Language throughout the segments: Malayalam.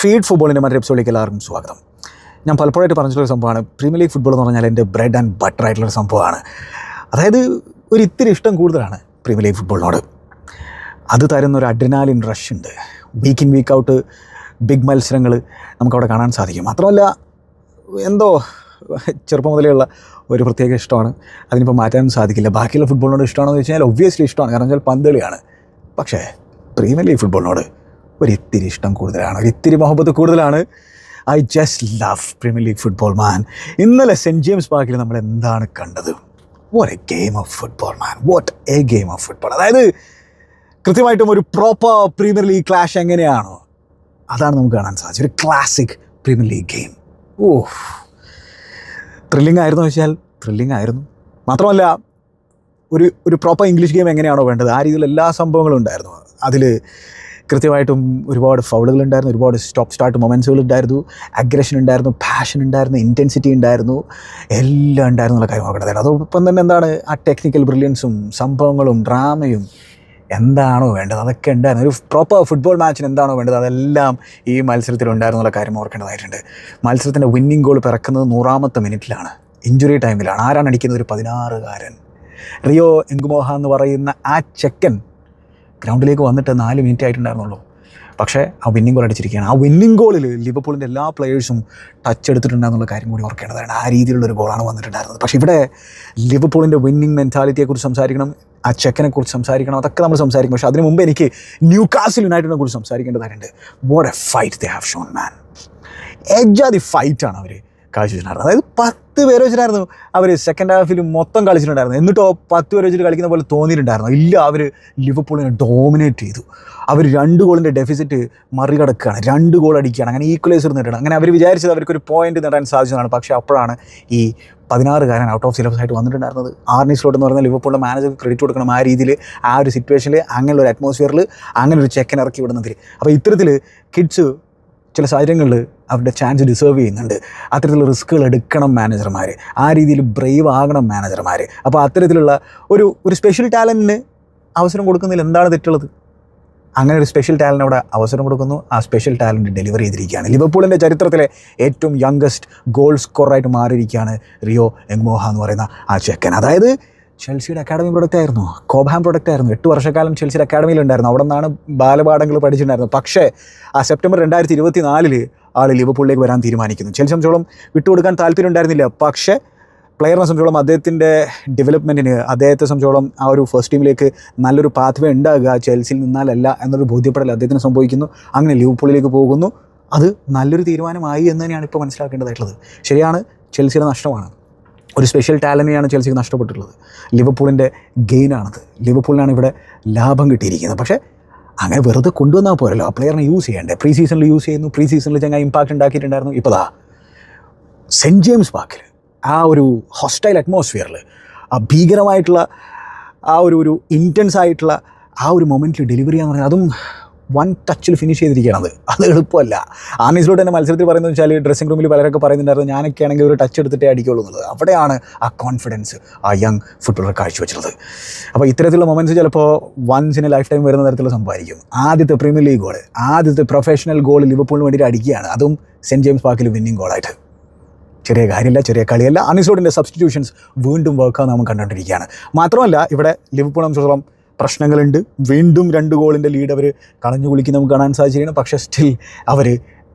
ഫീഡ് ഫുട്ബോളിന്റെ മറ്റൊരു എപ്പിസോഡിലേക്ക് എല്ലാവർക്കും സ്വാഗതം. ഞാൻ പലപ്പോഴായിട്ട് പറഞ്ഞിട്ടുള്ളൊരു സംഭവമാണ് പ്രീമിയർ ലീഗ് ഫുട്ബോൾ എന്ന് പറഞ്ഞാൽ എന്റെ ബ്രെഡ് ആൻഡ് ബട്ടർ ആയിട്ടുള്ളൊരു സംഭവമാണ്. അതായത് ഒരു ഇത്തിരി ഇഷ്ടം കൂടുതലാണ് പ്രീമിയർ ലീഗ് ഫുട്ബോളിനോട് അത് തരുന്ന ഒരു അഡ്രിനാലിൻ റഷ് ഉണ്ട്. Week in week out big മത്സരങ്ങൾ നമുക്കവിടെ കാണാൻ സാധിക്കും. മാത്രമല്ല എന്തോ ചെറുപ്പം മുതലേയുള്ള ഒരു പ്രത്യേക ഇഷ്ടമാണ്. അതിനിപ്പോൾ മാറ്റാനും സാധിക്കില്ല. ബാക്കിയുള്ള ഫുട്ബോളിനോട് ഇഷ്ടമാണെന്ന് വെച്ച് കഴിഞ്ഞാൽ ഒബ്വിയസ്ലി ഇഷ്ടമാണ്. കാരണം വെച്ചാൽ പന്തുകളിയാണ് പക്ഷേ പ്രീമിയർ ലീഗ് ഫുട്ബോളിനോട് ഒരു ഇത്തിരി ഇഷ്ടം കൂടുതലാണ് ഒരിത്തിരി മുഹബത്ത് കൂടുതലാണ്. I just love Premier League football man ഇന്നലെ സെന്റ് ജെയിംസ് പാർക്കിൽ നമ്മൾ എന്താണ് കണ്ടത്? What a game of football man what a game of football അതായത് കൃത്യമായിട്ടും ഒരു പ്രോപ്പർ പ്രീമിയർ ലീഗ് ക്ലാഷ് എങ്ങനെയാണോ അതാണ് നമുക്ക് കാണാൻ സാധിച്ചത്. ഒരു classic Premier League game oh thrilling ആയിരുന്നു വെച്ചാൽ ത്രില്ലിംഗ് ആയിരുന്നു. മാത്രമല്ല ഒരു ഒരു പ്രോപ്പർ ഇംഗ്ലീഷ് ഗെയിം എങ്ങനെയാണോ വേണ്ടത്? ആ രീതിയിൽ എല്ലാ സംഭവങ്ങളും ഉണ്ടായിരുന്നു. അതിൽ കൃത്യമായിട്ടും ഒരുപാട് ഫൗളുകൾ ഉണ്ടായിരുന്നു ഒരുപാട് സ്റ്റോപ്പ് സ്റ്റാർട്ട് മൊമെൻസുകൾ ഉണ്ടായിരുന്നു അഗ്രഷൻ ഉണ്ടായിരുന്നു പാഷൻ ഉണ്ടായിരുന്നു ഇന്റൻസിറ്റി ഉണ്ടായിരുന്നു എല്ലാം ഉണ്ടായിരുന്നു എന്നുള്ള കാര്യം നോക്കേണ്ടത് അതോടൊപ്പം തന്നെ എന്താണ് ആ ടെക്നിക്കൽ ബ്രില്യൻസും സംഭവങ്ങളും ഡ്രാമയും എന്താണോ വേണ്ടത്? അതൊക്കെ ഉണ്ടായിരുന്നു. ഒരു പ്രോപ്പർ ഫുട്ബോൾ മാച്ചിന് എന്താണോ വേണ്ടത്? അതെല്ലാം ഈ മത്സരത്തിൽ ഉണ്ടായിരുന്നു എന്നുള്ള കാര്യം ഓർക്കേണ്ടതായിട്ടുണ്ട്. മത്സരത്തിന്റെ വിന്നിംഗ് ഗോൾ പിറക്കുന്നത് നൂറാമത്തെ മിനിറ്റിലാണ്. ഇഞ്ചുറി ടൈമിലാണ് ആരാണ് അടിക്കുന്നത്? ഒരു പതിനാറുകാരൻ. റിയോ എങ്കുമോഹ എന്ന് പറയുന്ന ആ ചെക്കൻ ഗ്രൗണ്ടിലേക്ക് വന്നിട്ട് നാല് മിനിറ്റ് ആയിട്ടുണ്ടായിരുന്നുള്ളൂ. പക്ഷേ ആ വിന്നിംഗ് ഗോൾ അടിച്ചിരിക്കുകയാണ്. ആ വിന്നിംഗ് ഗോളിൽ ലിവർപൂളിന്റെ എല്ലാ പ്ലെയേഴ്സും ടച്ച് എടുത്തിട്ടുണ്ടെന്നുള്ള കാര്യം കൂടി ഓർക്കേണ്ടതാണ്. ആ രീതിയിലുള്ളൊരു ഗോളാണ് വന്നിട്ടുണ്ടായിരുന്നത്. പക്ഷേ ഇവിടെ ലിവർപൂളിന്റെ വിന്നിംഗ് മെന്റാലിറ്റിയെക്കുറിച്ച് സംസാരിക്കണം ആ ചെക്കനെക്കുറിച്ച് സംസാരിക്കണം അതൊക്കെ നമ്മൾ സംസാരിക്കും. പക്ഷേ അതിന് മുമ്പ് എനിക്ക് ന്യൂ കാസിൽ യുണൈറ്റഡിനെ കുറിച്ച് സംസാരിക്കേണ്ടതായിട്ടുണ്ട്. What a fight they have shown man എജാതി ഫൈറ്റാണ് അവർ കാഴ്ചവെച്ചിട്ടുണ്ടായിരുന്നത് അതായത് പത്ത് പേര് വെച്ചിട്ടായിരുന്നു അവർ സെക്കൻഡ് ഹാഫിൽ മൊത്തം കളിച്ചിട്ടുണ്ടായിരുന്നു എന്നിട്ടോ പത്ത് പേര് വെച്ചിട്ട് കളിക്കുന്ന പോലെ തോന്നിയിട്ടുണ്ടായിരുന്നു. ഇല്ല അവർ ലിവർപൂളിനെ ഡോമിനേറ്റ് ചെയ്തു. അവർ രണ്ട് ഗോളിന്റെ ഡെഫിസിറ്റ് മറികടക്കുകയാണ്. രണ്ട് ഗോൾ അടിക്കുകയാണ്. അങ്ങനെ ഈക്വലൈസർ നേടണം അങ്ങനെ അവർ വിചാരിച്ചത് അവർക്കൊരു പോയിന്റ് നേടാൻ സാധിച്ചതാണ് പക്ഷേ അപ്പോഴാണ് ഈ പതിനാറുകാരൻ ഔട്ട് ഓഫ് സിലബസ് ആയിട്ട് വന്നിട്ടുണ്ടായിരുന്നത്. ആർണി സ്ലോട്ട് എന്ന് പറയുന്ന ലിവർപൂളിന്റെ മാനേജർ ക്രെഡിറ്റ് കൊടുക്കണം ആ രീതിയിൽ ആ ഒരു സിറ്റുവേഷനിൽ അങ്ങനെ ഒരു അറ്റ്മോസ്ഫിയറിൽ അങ്ങനെ ഒരു ചെക്കൻ ഇറക്കി വിടുന്നതിൽ അപ്പോൾ ഇത്തരത്തിൽ കിഡ്സ് ചില സാഹചര്യങ്ങളിൽ അവരുടെ ചാൻസ് ഡിസേർവ് ചെയ്യുന്നുണ്ട്. അത്തരത്തിലുള്ള റിസ്ക്കുകൾ എടുക്കണം മാനേജർമാർ ആ രീതിയിൽ ബ്രേവ് ആകണം മാനേജർമാർ അപ്പോൾ അത്തരത്തിലുള്ള ഒരു ഒരു സ്പെഷ്യൽ ടാലന്റിന് അവസരം കൊടുക്കുന്നതിൽ എന്താണ് തെറ്റുള്ളത്? അങ്ങനെ ഒരു സ്പെഷ്യൽ ടാലന്റ് അവിടെ അവസരം കൊടുക്കുന്നു. ആ സ്പെഷ്യൽ ടാലന്റ് ഡെലിവർ ചെയ്തിരിക്കുകയാണ്. ലിവർപൂളിന്റെ ചരിത്രത്തിലെ ഏറ്റവും യങ്കസ്റ്റ് ഗോൾ സ്കോറായിട്ട് മാറിയിരിക്കുകയാണ് റിയോ എങ്മോഹ എന്ന് പറയുന്ന ആ ചെക്കൻ. അതായത് ചെൽസിയുടെ അക്കാഡമി പ്രൊഡക്റ്റ് ആയിരുന്നു. കോബാം പ്രൊഡക്റ്റ് ആയിരുന്നു. എട്ട് വർഷക്കാലം ചെൽസിയുടെ അക്കാഡമിയിൽ ഉണ്ടായിരുന്നു അവിടെ നിന്നാണ് ബാലപാഠങ്ങൾ പഠിച്ചിട്ടുണ്ടായിരുന്നത്. പക്ഷേ ആ സെപ്റ്റംബർ രണ്ടായിരത്തി ഇരുപത്തി നാലിൽ ആൾ ലിവർപൂളിലേക്ക് വരാൻ തീരുമാനിക്കുന്നു. ചില സംബന്ധിച്ചോളം വിട്ടുകൊടുക്കാൻ താല്പര്യം ഉണ്ടായിരുന്നില്ല പക്ഷേ പ്ലെയറിനെ സംബന്ധിച്ചോളം അദ്ദേഹത്തിന്റെ ഡെവലപ്മെന്റിന് അദ്ദേഹത്തെ സംബന്ധിച്ചോളം ആ ഒരു ഫസ്റ്റ് ടീമിലേക്ക് നല്ലൊരു പാത്വേ ഉണ്ടാകുക ചെൽസിയിൽ നിന്നാലല്ല എന്നൊരു ബോധ്യപ്പെടൽ അദ്ദേഹത്തിന് സംഭവിക്കുന്നു. അങ്ങനെ ലിവർപൂളിലേക്ക് പോകുന്നു. അത് നല്ലൊരു തീരുമാനമായി എന്ന് തന്നെയാണ് ഇപ്പോൾ മനസ്സിലാക്കേണ്ടതായിട്ടുള്ളത്. ശരിയാണ് ചെൽസിയുടെ നഷ്ടമാണ്. ഒരു സ്പെഷ്യൽ ടാലന്റിനെയാണ് ചെൽസിക്ക് നഷ്ടപ്പെട്ടിട്ടുള്ളത്. ലിവർപൂളിന്റെ ഗെയിനാണത് ലിവർപൂളിനാണ് ഇവിടെ ലാഭം കിട്ടിയിരിക്കുന്നത്. പക്ഷേ അങ്ങനെ വെറുതെ കൊണ്ടുവന്നാൽ പോരല്ലോ. ആ പ്ലെയറിനെ യൂസ് ചെയ്യണ്ടേ. പ്രീ സീസണിൽ യൂസ് ചെയ്യുന്നു. പ്രീ സീസണിൽ ചങ്ങ ഇമ്പാക്റ്റ് ഉണ്ടാക്കിയിട്ടുണ്ടായിരുന്നു. ഇപ്പോൾ ദാ സെന്റ് ജെയിംസ് പാർക്കിൽ ആ ഒരു ഹോസ്റ്റൈൽ അറ്റ്മോസ്ഫിയറിൽ ആ ഭീകരമായിട്ടുള്ള ആ ഒരു ഒരു ഇന്റൻസ് ആയിട്ടുള്ള ആ ഒരു മൊമെന്റിൽ ഡെലിവറി എന്ന് പറഞ്ഞാൽ അതും വൺ ടച്ചിൽ ഫിനിഷ് ചെയ്തിരിക്കുകയാണ് അത് എളുപ്പമല്ല. ആനീസിലോട്ട് തന്നെ മത്സരത്തിൽ പറയുന്നത് വെച്ചാൽ ഡ്രസ്സിംഗ് റൂമിൽ പലരൊക്കെ പറയുന്നുണ്ടായിരുന്നു ഞാനൊക്കെ ആണെങ്കിൽ ഒരു ടച്ച് എടുത്തിട്ടേ അടിക്കുള്ളൂ എന്നുള്ളത്. അവിടെയാണ് ആ കോൺഫിഡൻസ് ആ യങ് ഫുട്ബോളർ കാഴ്ചവെച്ചത് അപ്പോൾ ഇത്തരത്തിലുള്ള മൊമെന്റ്സ് ചിലപ്പോൾ once in a lifetime വരുന്ന തരത്തിലുള്ള സംഭവമായിരിക്കും. ആദ്യത്തെ പ്രീമിയർ ലീഗ് ഗോൾ ആദ്യത്തെ പ്രൊഫഷണൽ ഗോൾ ലിവർപൂളിന് വേണ്ടിയിട്ട് അടിക്കുകയാണ്. അതും സെന്റ് ജെയിംസ് പാർക്കിൽ വിന്നിംഗ് ഗോളായിട്ട് ചെറിയ കാര്യമില്ല ചെറിയ കളിയല്ല. അനിസോഡിന്റെ സബ്സ്റ്റിറ്റ്യൂഷൻസ് വീണ്ടും വർക്കാന്ന് നമ്മൾ കണ്ടുകൊണ്ടിരിക്കുകയാണ്. മാത്രമല്ല ഇവിടെ ലിവർപൂൾ സംബന്ധിച്ചിടത്തോളം പ്രശ്നങ്ങളുണ്ട്. വീണ്ടും രണ്ട് ഗോളിന്റെ ലീഡ് അവർ കളഞ്ഞു കുളിക്കുന്ന നമുക്ക് കാണാൻ സാധിച്ചിരുന്നു പക്ഷേ സ്റ്റിൽ അവർ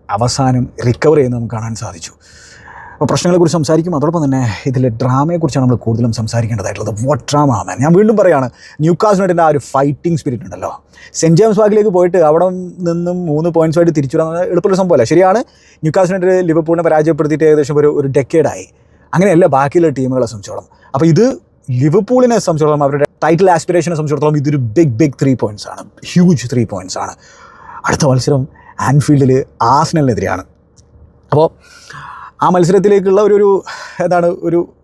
അവസാനം റിക്കവർ ചെയ്യുന്നത് നമുക്ക് കാണാൻ സാധിച്ചു. അപ്പോൾ പ്രശ്നങ്ങളെക്കുറിച്ച് സംസാരിക്കും. അതോടൊപ്പം തന്നെ ഇതിലെ ഡ്രാമയെക്കുറിച്ചാണ് നമ്മൾ കൂടുതലും സംസാരിക്കേണ്ടതായിട്ടുള്ളത്. വാട്ട് ഡ്രാമ മാൻ ഞാൻ വീണ്ടും പറയുകയാണ് ന്യൂ ന്യൂക്കാസിനായിട്ടിന്റെ ആ ഒരു ഫൈറ്റിംഗ് സ്പിരിറ്റ് ഉണ്ടല്ലോ. സെന്റ് ജെയിംസ് പാർക്കിലേക്ക് പോയിട്ട് അവിടെ നിന്നും മൂന്ന് പോയിന്റ്സുമായിട്ട് തിരിച്ചു വരാൻ എളുപ്പമുള്ള സംഭവമല്ല. ശരിയാണ് ന്യൂ ന്യൂക്കാസിനായിട്ട് ലിവർപൂളിനെ പരാജയപ്പെടുത്തിയിട്ട് ഏകദേശം ഒരു ഒരു ഡെക്കേഡായി അങ്ങനെയല്ല ബാക്കിയുള്ള ടീമുകളെ സംബന്ധിച്ചോളം. അപ്പോൾ ഇത് ലിവർപൂളിനെ സംബന്ധിച്ചിടത്തോളം അവരുടെ ടൈറ്റിൽ ആസ്പിറേഷനെ സംബന്ധിച്ചിടത്തോളം ഇതൊരു ബിഗ് ബിഗ് ത്രീ പോയിന്റ്സ് ആണ്. ഹ്യൂജ് ത്രീ പോയിന്റ്സ് ആണ്. അടുത്ത മത്സരം ആൻഫീൽഡിൽ ആസ്നലിനെതിരെയാണ് അപ്പോൾ ആ മത്സരത്തിലേക്കുള്ള ഒരു ഒരു എന്താണ് ഒരു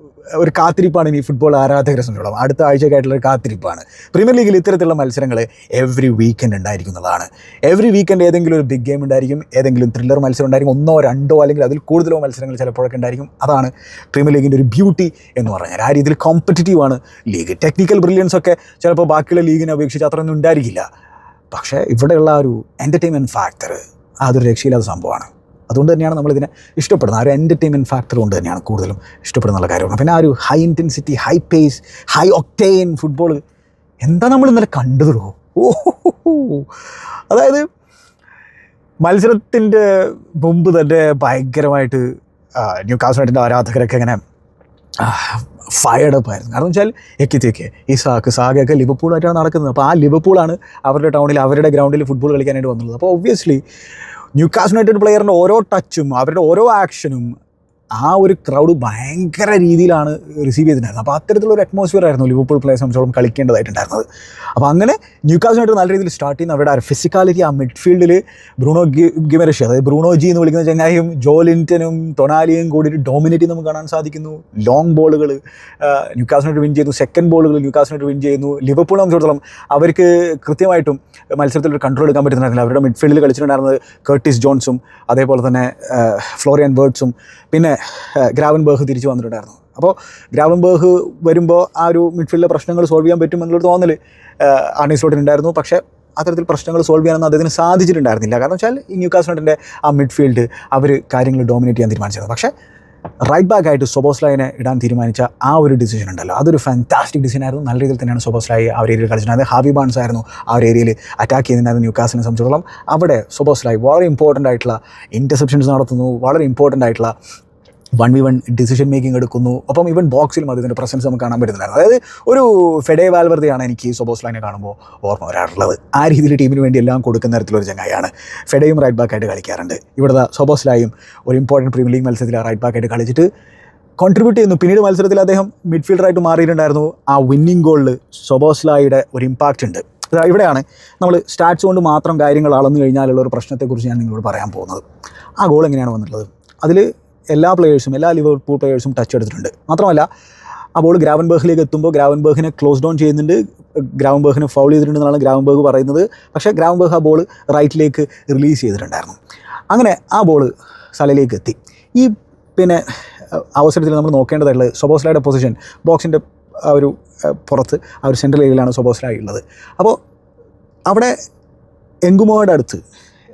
ഒരു കാത്തിരിപ്പാണ് ഇനി ഫുട്ബോൾ ആരാധകരെ സംബന്ധിച്ചോളം അടുത്ത ആഴ്ചക്കായിട്ടുള്ള ഒരു കാത്തിരിപ്പാണ്. പ്രീമിയർ ലീഗിൽ ഇത്തരത്തിലുള്ള മത്സരങ്ങൾ എവറി വീക്കെൻഡ് ഉണ്ടായിരിക്കുന്നതാണ്. എവറി വീക്കെൻഡ് ഏതെങ്കിലും ഒരു ബിഗ് ഗെയിം ഉണ്ടായിരിക്കും ഏതെങ്കിലും ത്രില്ലർ മത്സരം ഉണ്ടായിരിക്കും ഒന്നോ രണ്ടോ അല്ലെങ്കിൽ അതിൽ കൂടുതലോ മത്സരങ്ങൾ ചിലപ്പോഴൊക്കെ ഉണ്ടായിരിക്കും. അതാണ് പ്രീമിയർ ലീഗിന്റെ ഒരു ബ്യൂട്ടി എന്ന് പറഞ്ഞാൽ. ആ രീതിയിൽ കോമ്പറ്റീറ്റീവ് ആണ് ലീഗ് ടെക്നിക്കൽ ബ്രില്യൻസ് ഒക്കെ ചിലപ്പോൾ ബാക്കിയുള്ള ലീഗിനെ അപേക്ഷിച്ച് അത്രയൊന്നും ഉണ്ടായിരിക്കില്ല. പക്ഷേ ഇവിടെയുള്ള ഒരു എന്റർടൈൻമെന്റ് ഫാക്ടർ അതൊരു രക്ഷയില്ലാത്ത സംഭവമാണ്. അതുകൊണ്ട് തന്നെയാണ് നമ്മളിതിനെ ഇഷ്ടപ്പെടുന്നത്. ആ ഒരു എന്റർടൈൻമെന്റ് ഫാക്ടർ കൊണ്ട് തന്നെയാണ് കൂടുതലും ഇഷ്ടപ്പെടുന്നുള്ള കാര്യമാണ്. പിന്നെ ആ ഒരു high intensity high pace high octane football എന്താ നമ്മൾ ഇന്നലെ കണ്ടു ഓ അതായത് മത്സരത്തിന്റെ മുമ്പ് തന്നെ ഭയങ്കരമായിട്ട് ന്യൂ കാസ്റ്റിന്റെ ആരാധകരൊക്കെ ഇങ്ങനെ ഫയർഡ് അപ്പ് ആയിരുന്നു. കാരണം വെച്ചാൽ എക്കിത്തേക്ക് സാക്ക് സാഗയൊക്കെ ലിവർപൂളായിട്ടാണ് നടക്കുന്നത്. അപ്പോൾ ആ ലിവർപൂളാണ് അവരുടെ ടൗണിൽ അവരുടെ ഗ്രൗണ്ടിൽ ഫുട്ബോൾ കളിക്കാനായിട്ട് വന്നുള്ളത്. അപ്പോൾ ഒബ്വിയസ്ലി ന്യൂ കാസ് യുണൈറ്റഡ് പ്ലെയറിന്റെ ഓരോ ടച്ചും അവരുടെ ഓരോ ആക്ഷനും ആ ഒരു ക്രൗഡ് ഭയങ്കര രീതിയിലാണ് റിസീവ് ചെയ്തിട്ടുണ്ടായിരുന്നത്. അപ്പോൾ അത്തരത്തിലുള്ള ഒരു അറ്റ്മോസ്ഫിയർ ആയിരുന്നു ലിവർപൂൾ പ്ലേസ് സംബന്ധിച്ചോളം കളിക്കേണ്ടതായിട്ടുണ്ടായിരുന്നത്. അപ്പോൾ അങ്ങനെ ന്യൂക്കാസിനായിട്ട് നല്ല രീതിയിൽ സ്റ്റാർട്ട് ചെയ്യുന്ന അവരുടെ ഫിസിക്കാലിറ്റി ആ മിഡ്ഫീൽഡിൽ ബ്രൂണോ ഗിമരഷി അതായത് ബ്രൂണോ ജി എന്ന് വിളിക്കുന്ന ചങ്ങായും ജോലിന്റനും തൊണാലിയും കൂടി ഒരു ഡോമിനേറ്റ് നമുക്ക് കാണാൻ സാധിക്കുന്നു. ലോങ് ബോളുകൾ ന്യൂക്കാസിനായിട്ട് വിൻ ചെയ്യുന്നു സെക്കൻഡ് ബോളുകൾ ന്യൂക്കാസിനായിട്ട് വിൻ ചെയ്യുന്നു. ലിവർപൂൾ സംബന്ധിച്ചിടത്തോളം അവർക്ക് കൃത്യമായിട്ടും മത്സരത്തിൽ ഒരു കൺട്രോൾ എടുക്കാൻ പറ്റുന്നുണ്ടായിരുന്നില്ല. അവരുടെ മിഡ്ഫീൽഡിൽ കളിച്ചിട്ടുണ്ടായിരുന്നത് കർട്ടിസ് ജോൺസും അതേപോലെ തന്നെ ഫ്ലോറിയൻ ബേർഡ്സും പിന്നെ ഗ്രാവൻ ബേഹ് തിരിച്ചു വന്നിട്ടുണ്ടായിരുന്നു. അപ്പോൾ ഗ്രാവൻ ബേഹ് വരുമ്പോൾ ആ ഒരു മിഡ്ഫീൽഡിലെ പ്രശ്നങ്ങൾ സോൾവ് ചെയ്യാൻ പറ്റും എന്നുള്ളൊരു തോന്നൽ ഉണ്ടായിരുന്നു പക്ഷേ അത്തരത്തിൽ പ്രശ്നങ്ങൾ സോൾവ് ചെയ്യാനൊന്നും അദ്ദേഹത്തിന് സാധിച്ചിട്ടുണ്ടായിരുന്നില്ല. കാരണം വെച്ചാൽ ഈ ന്യൂ കാസ്റ്റിന്റെ ആ മിഡ്ഫീൽഡ് അവർ കാര്യങ്ങൾ ഡോമിനേറ്റ് ചെയ്യാൻ തീരുമാനിച്ചത്. പക്ഷേ റൈറ്റ് ബാക്ക് ആയിട്ട് സൊബോസ്ലായിനെ ഇടാൻ തീരുമാനിച്ച ആ ഒരു ഡിസിഷൻ ഉണ്ടല്ലോ. അതൊരു ഫാന്റാസ്റ്റിക് ഡിസിഷൻ ആയിരുന്നു. നല്ല രീതിയിൽ തന്നെയാണ് സൊബോസ്ലായി ആ ഒരു ഏരിയയിൽ കളിച്ചിട്ടുണ്ടായത് ഹാബി ബാൺസ് ആയിരുന്നു ആ ഒരു ഏരിയയിൽ അറ്റാക്ക് ചെയ്യുന്നതിനകത്ത് ന്യൂ കാസിനെ സംബന്ധിച്ചിടത്തോളം. അവിടെ സൊബോസ്ലായി വളരെ ഇമ്പോർട്ടന്റ് ആയിട്ടുള്ള ഇന്റർസെപ്ഷൻസ് നടത്തുന്നു. വളരെ ഇമ്പോർട്ടന്റ് ആയിട്ടുള്ള one v one decision making എടുക്കുന്നു. ഒപ്പം ഇവൻ ബോക്സിലും അതിന്റെ പ്രസൻസ് നമുക്ക് കാണാൻ പറ്റുന്നില്ല അതായത് ഒരു ഫെഡേ വാൽവർദിയാണ് എനിക്ക് സൊബോസ്ലൈനെ കാണുമ്പോൾ ഓർമ്മ വരാറുള്ളത്. ആ രീതിയിൽ ടീമിന് വേണ്ടി എല്ലാം കൊടുക്കുന്ന തരത്തിലൊരു ചങ്ങായാണ് ഫെഡയും റൈറ്റ് ബാക്കായിട്ട് കളിക്കാറുണ്ട്. ഇവിടുത്തെ സൊബോസ്ലായും ഒരു ഇമ്പോർട്ടന്റ് പ്രീമിയർ ലീഗ് മത്സരത്തിൽ റൈറ്റ് ബാക്കായിട്ട് കളിച്ചിട്ട് കോൺട്രിബ്യൂട്ട് ചെയ്യുന്നു. പിന്നീട് മത്സരത്തിൽ അദ്ദേഹം മിഡ്ഫീൽഡറായിട്ട് മാറിയിട്ടുണ്ടായിരുന്നു. ആ വിന്നിംഗ് ഗോളിൽ സൊബോസ്ലായുടെ ഒരു ഇമ്പാക്റ്റ് ഉണ്ട്. ഇവിടെയാണ് നമ്മൾ സ്റ്റാറ്റ്സ് കൊണ്ട് മാത്രം കാര്യങ്ങൾ അളന്നു കഴിഞ്ഞാലുള്ള ഒരു പ്രശ്നത്തെക്കുറിച്ച് ഞാൻ നിങ്ങളോട് പറയാൻ പോകുന്നത്. ആ ഗോൾ എങ്ങനെയാണ് വന്നിട്ടുള്ളത്? അതിൽ എല്ലാ പ്ലെയേഴ്സും എല്ലാ ലിവർപൂൾ പ്ലേയേഴ്സും ടച്ച് എടുത്തിട്ടുണ്ട്. മാത്രമല്ല ആ ബോൾ ഗ്രാവൻബർഗിലേക്ക് എത്തുമ്പോൾ ഗ്രാവൻബർഗിനെ ക്ലോസ് ഡൗൺ ചെയ്യുന്നുണ്ട്. ഗ്രാവൻബർഗിനെ ഫൗൾ ചെയ്തിട്ടുണ്ടെന്നാണ് ഗ്രാവൻബർഗ് പറയുന്നത്. പക്ഷേ ഗ്രാവൻബർഗ് ആ ബോൾ റൈറ്റിലേക്ക് റിലീസ് ചെയ്തിട്ടുണ്ടായിരുന്നു. അങ്ങനെ ആ ബോൾ സലയിലേക്ക് എത്തി. ഈ പിന്നെ അവസരത്തിൽ നമ്മൾ നോക്കേണ്ടതായിട്ടുള്ളത് സൊബോസ്ലയുടെ പൊസിഷൻ ബോക്സിന്റെ ആ ഒരു പുറത്ത് ആ ഒരു സെൻട്രൽ ഏരിയയിലാണ് സൊബോസ്ലായി ഉള്ളത്. അപ്പോൾ അവിടെ എങ്കുമോയുടെ അടുത്ത്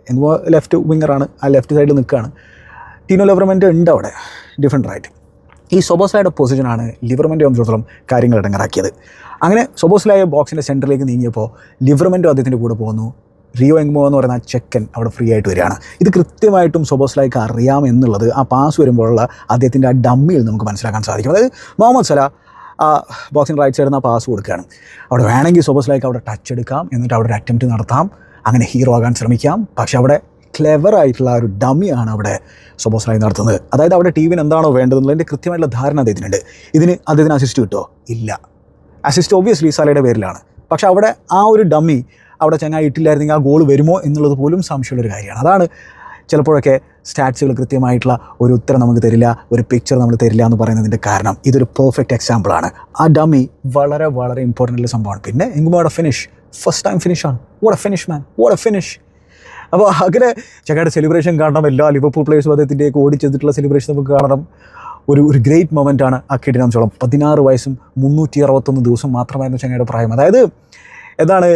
എങ്കുമോ ലെഫ്റ്റ് വിങ്ങറാണ് ആ ലെഫ്റ്റ് സൈഡിൽ നിൽക്കുകയാണ്. ടീനോ ലിവർമെന്റ് ഉണ്ട് അവിടെ. ഡിഫറെന്റ് ആയിട്ട് ഈ സൊബോസ്ലായുടെ പൊസിഷനാണ് ലിവർമെന്റ് സംബന്ധിച്ചിടത്തോളം കാര്യങ്ങൾ ഇടങ്ങറാക്കിയത്. അങ്ങനെ സൊബോസ്ലായ ബോക്സിന്റെ സെന്ററിലേക്ക് നീങ്ങിയപ്പോൾ ലിവർമെന്റും അദ്ദേഹത്തിന്റെ കൂടെ പോകുന്നു. റിയോ എങ്മോ എന്ന് പറയുന്ന ആ ചെക്കൻ അവിടെ ഫ്രീ ആയിട്ട് വരികയാണ്. ഇത് കൃത്യമായിട്ടും സൊബോസ്ലായിക്ക് അറിയാം എന്നുള്ളത് ആ പാസ് വരുമ്പോഴുള്ള അദ്ദേഹത്തിന്റെ ആ ഡമ്മിയിൽ നമുക്ക് മനസ്സിലാക്കാൻ സാധിക്കും. അതായത് മുഹമ്മദ് സല ആ ബോക്സിംഗ് റൈറ്റ് സൈഡിൽ നിന്ന് ആ പാസ് കൊടുക്കുകയാണ്. അവിടെ വേണമെങ്കിൽ സൊബോസ്ലായിക്ക് അവിടെ ടച്ച് എടുക്കാം എന്നിട്ട് അവിടെ ഒരു അറ്റംപ്റ്റ് നടത്താം. അങ്ങനെ ഹീറോ ആകാൻ ശ്രമിക്കാം. പക്ഷേ അവിടെ ക്ലെവർ ആയിട്ടുള്ള ഒരു ഡമ്മിയാണ് അവിടെ സൊബോസ്ലായി നടത്തുന്നത്. അതായത് അവിടെ ടീമിന് എന്താണോ വേണ്ടതെന്നുള്ളതിന്റെ കൃത്യമായിട്ടുള്ള ധാരണ അദ്ദേഹത്തിനുണ്ട്. ഇതിന് അദ്ദേഹത്തിന് അസിസ്റ്റ് കിട്ടുമോ ഇല്ല. അസിസ്റ്റ് ഒബ്വിയസ്ലി സാലയുടെ പേരിലാണ്. പക്ഷേ അവിടെ ആ ഒരു ഡമ്മി അവിടെ ചങ്ങായി ഇട്ടില്ലായിരുന്നെങ്കിൽ ആ ഗോൾ വരുമോ എന്നുള്ളത് പോലും സംശയമുള്ളൊരു കാര്യമാണ്. അതാണ് ചിലപ്പോഴൊക്കെ സ്റ്റാറ്റ്സുകൾ കൃത്യമായിട്ടുള്ള ഒരു ഉത്തരം നമുക്ക് തരില്ല ഒരു പിക്ചർ നമ്മൾ തരില്ല എന്ന് പറയുന്നതിന്റെ കാരണം. ഇതൊരു പെർഫെക്റ്റ് എക്സാമ്പിളാണ് ആ ഡമ്മി വളരെ വളരെ ഇമ്പോർട്ടന്റ് സംഭവമാണ്. പിന്നെ എങ്കുമോടെ finish first time ഫിനിഷാണ് what a finish man what a finish അപ്പോൾ അങ്ങനെ ചക്കയുടെ സെലിബ്രേഷൻ കാണണം. എല്ലാ ലിവർപൂൾ പ്ലേയേഴ്സും അദ്ദേഹത്തിന്റെയൊക്കെ ഓടിച്ചെന്നിട്ടുള്ള സെലിബ്രേഷൻ നമുക്ക് കാണണം. ഒരു ഒരു ഗ്രേറ്റ് മൊമെന്റ് ആണ് ആ കിട്ടിനെ ചോളം പതിനാറ് വയസ്സും മുന്നൂറ്റി അറുപത്തൊന്ന് ദിവസം മാത്രമായിരുന്നു ചങ്ങയുടെ പ്രായം. അതായത് എന്താണ്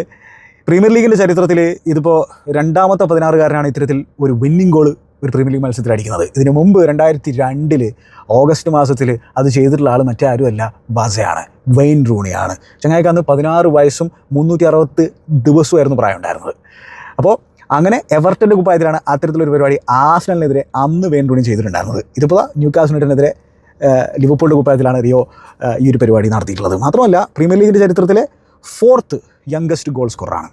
പ്രീമിയർ ലീഗിന്റെ ചരിത്രത്തിൽ ഇതിപ്പോൾ രണ്ടാമത്തെ പതിനാറുകാരനാണ് ഇത്തരത്തിൽ ഒരു വിന്നിംഗ് ഗോൾ ഒരു പ്രീമിയർ ലീഗ് മത്സരത്തിൽ അടിക്കുന്നത്. ഇതിന് മുമ്പ് രണ്ടായിരത്തി രണ്ടിൽ ഓഗസ്റ്റ് മാസത്തിൽ അത് ചെയ്തിട്ടുള്ള ആൾ മറ്റാരുമല്ല ബാസയാണ്. വെയിൻ റൂണിയാണ് ചങ്ങായിക്ക് അന്ന് പതിനാറ് വയസ്സും മുന്നൂറ്റി അറുപത്ത് ദിവസമായിരുന്നു പ്രായം ഉണ്ടായിരുന്നത്. അപ്പോൾ അങ്ങനെ എവർട്ടന്റെ കുപ്പായത്തിലാണ് അത്തരത്തിലൊരു പരിപാടി ആസ്നലിനെതിരെ അന്ന് വേൻ റൂണി ചെയ്തിട്ടുണ്ടായിരുന്നത്. ഇതിപ്പോൾ ന്യൂ കാസ്റ്റിനെതിരെ ലിവർപൂളിന്റെ കുപ്പായത്തിലാണ് റിയോ ഈ ഒരു പരിപാടി നടത്തിയിട്ടുള്ളത്. മാത്രമല്ല പ്രീമിയർ ലീഗിന്റെ ചരിത്രത്തിലെ ഫോർത്ത് യങ്കസ്റ്റ് ഗോൾ സ്കോറാണ്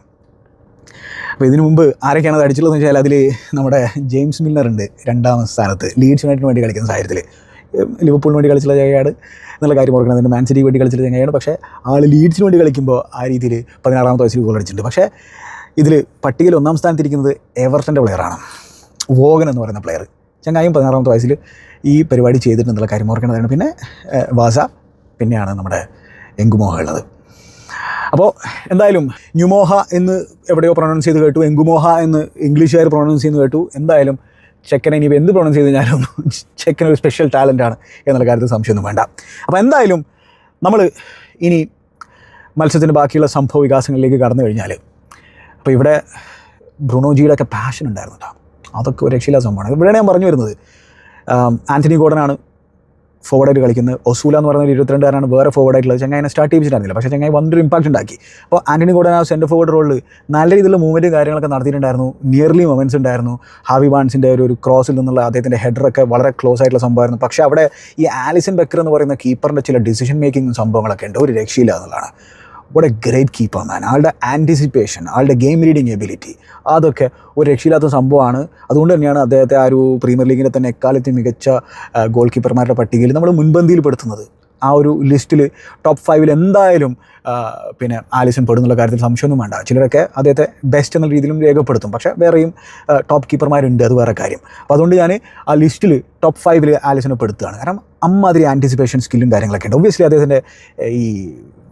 അപ്പോൾ ഇതിനു മുമ്പ് ആരൊക്കെയാണ് അത് അടിച്ചുള്ളതെന്ന് വെച്ചാൽ അതിൽ നമ്മുടെ ജെയിംസ് മില്ലർ ഉണ്ട് രണ്ടാം സ്ഥാനത്ത്. ലീഡ്സ് യുണൈറ്റിന് വേണ്ടി കളിക്കുന്ന സാഹചര്യത്തിൽ ലിവർപൂളിന് വേണ്ടി കളിച്ചുള്ള ചങ്ങായാണ് എന്നുള്ള കാര്യം ഓർക്കണം അതിന്റെ മാൻ സിറ്റിക്ക് വേണ്ടി കളിച്ചുള്ള ചങ്ങായാണ് പക്ഷേ ആൾ ലീഡ്സിന് വേണ്ടി കളിക്കുമ്പോൾ ആ രീതിയിൽ പതിനാറാമത്തെ വയസ്സിൽ ഗോൾ അടിച്ചിട്ടുണ്ട്. പക്ഷേ ഇതിൽ പട്ടികയിൽ ഒന്നാം സ്ഥാനത്തിരിക്കുന്നത് എവർട്ടന്റെ പ്ലെയറാണ് വോഗൻ എന്ന് പറയുന്ന പ്ലെയർ ചങ്ങായും പതിനാറാമത്തെ വയസ്സിൽ ഈ പരിപാടി ചെയ്തിട്ടുണ്ടെന്നുള്ള കാര്യം ഓർക്കേണ്ടതാണ് പിന്നെ വാസ പിന്നെയാണ് നമ്മുടെ എങ്കുമോഹ ഉള്ളത്. അപ്പോൾ എന്തായാലും ന്യൂമോഹ എന്ന് എവിടെയോ പ്രൊണൗൺസ് ചെയ്ത് കേട്ടു. എങ്കുമോഹ എന്ന് ഇംഗ്ലീഷുകാർ പ്രൊണൗൺസ് ചെയ്യുന്നത് കേട്ടു. എന്തായാലും ചെക്കനെ ഇനി എന്ത് പ്രൊണൗൺസ് ചെയ്ത് ചെക്കൻ ഒരു സ്പെഷ്യൽ ടാലന്റ് ആണ് എന്നുള്ള കാര്യത്തിൽ സംശയമൊന്നും വേണ്ട. അപ്പോൾ എന്തായാലും നമ്മൾ ഇനി മത്സരത്തിന്റെ ബാക്കിയുള്ള സംഭവ വികാസങ്ങളിലേക്ക് കടന്നു കഴിഞ്ഞാൽ അപ്പോൾ ഇവിടെ ബ്രുണോജിയുടെ ഒക്കെ പാഷൻ ഉണ്ടായിരുന്നു കേട്ടോ അതൊക്കെ ഒരു രക്ഷയില്ലാ സംഭവമാണ്. ഇവിടെയാണ് ഞാൻ പറഞ്ഞു വരുന്നത് ആന്റണി ഗോർഡനാണ് ഫോർവേഡായിട്ട് കളിക്കുന്നത്. ഒസൂല എന്ന് പറയുന്ന ഒരു ഇരുപത്തിരണ്ടുകാരാണ് വേറെ ഫോർവേഡായിട്ടുള്ളത് ചെങ്ങായിനെ സ്റ്റാർട്ട് ചെയ്തിട്ടുണ്ടായിരുന്നില്ല പക്ഷേ ചെങ്ങായി വന്നൊരു ഇമ്പാക്റ്റ് ഉണ്ടാക്കി. അപ്പോൾ ആന്റണി ഗോഡൻ ആ സെന്റർ ഫോർവേഡ് റോളിൽ നല്ല രീതിയിലുള്ള മൂവ്മെന്റും കാര്യങ്ങളൊക്കെ നടത്തിയിട്ടുണ്ടായിരുന്നു. നിയർലി മൊമെന്റ്സ് ഉണ്ടായിരുന്നു. ഹാവി ബാൻസിന്റെ ഒരു ഒരു ക്രോസിൽ നിന്നുള്ള അദ്ദേഹത്തിന്റെ ഹെഡറൊക്കെ വളരെ ക്ലോസ് ആയിട്ടുള്ള സംഭവമായിരുന്നു. പക്ഷേ അവിടെ ഈ ആലിസൺ ബക്കർ എന്ന് പറയുന്ന കീപ്പറിന്റെ ചില ഡിസിഷൻ മേക്കിംഗ് സംഭവങ്ങളൊക്കെ ഉണ്ട്. ഒരു രക്ഷയില്ല എന്നുള്ളതാണ്. What a great keeper man ആളുടെ ആന്റിസിപ്പേഷൻ ആളുടെ ഗെയിം റീഡിങ് എബിലിറ്റി അതൊക്കെ ഒരു രക്ഷയില്ലാത്ത സംഭവമാണ്. അതുകൊണ്ട് തന്നെയാണ് അദ്ദേഹത്തെ ആ ഒരു പ്രീമിയർ ലീഗിന്റെ തന്നെ എക്കാലത്തെ മികച്ച ഗോൾ കീപ്പർമാരുടെ പട്ടികയിൽ നമ്മൾ മുൻപന്തിയിൽപ്പെടുത്തുന്നത്. ആ ഒരു ലിസ്റ്റിൽ ടോപ്പ് ഫൈവിൽ എന്തായാലും പിന്നെ ആലിസൺ പെടുന്നുള്ള കാര്യത്തിൽ സംശയമൊന്നും വേണ്ട. ചിലരൊക്കെ അദ്ദേഹത്തെ ബെസ്റ്റ് എന്ന രീതിയിലും രേഖപ്പെടുത്തും. പക്ഷേ വേറെയും ടോപ്പ് കീപ്പർമാരുണ്ട് അത് വേറെ കാര്യം. അപ്പോൾ അതുകൊണ്ട് ഞാൻ ആ ലിസ്റ്റിൽ ടോപ്പ് ഫൈവിൽ ആലിസനെ പെടുത്തുകയാണ്. കാരണം അമ്മാതിരി ആന്റിസിപ്പേഷൻ സ്കില്ലും കാര്യങ്ങളൊക്കെ ഉണ്ട്. ഒബ്വിയസ്ലി അദ്ദേഹത്തിന്റെ ഈ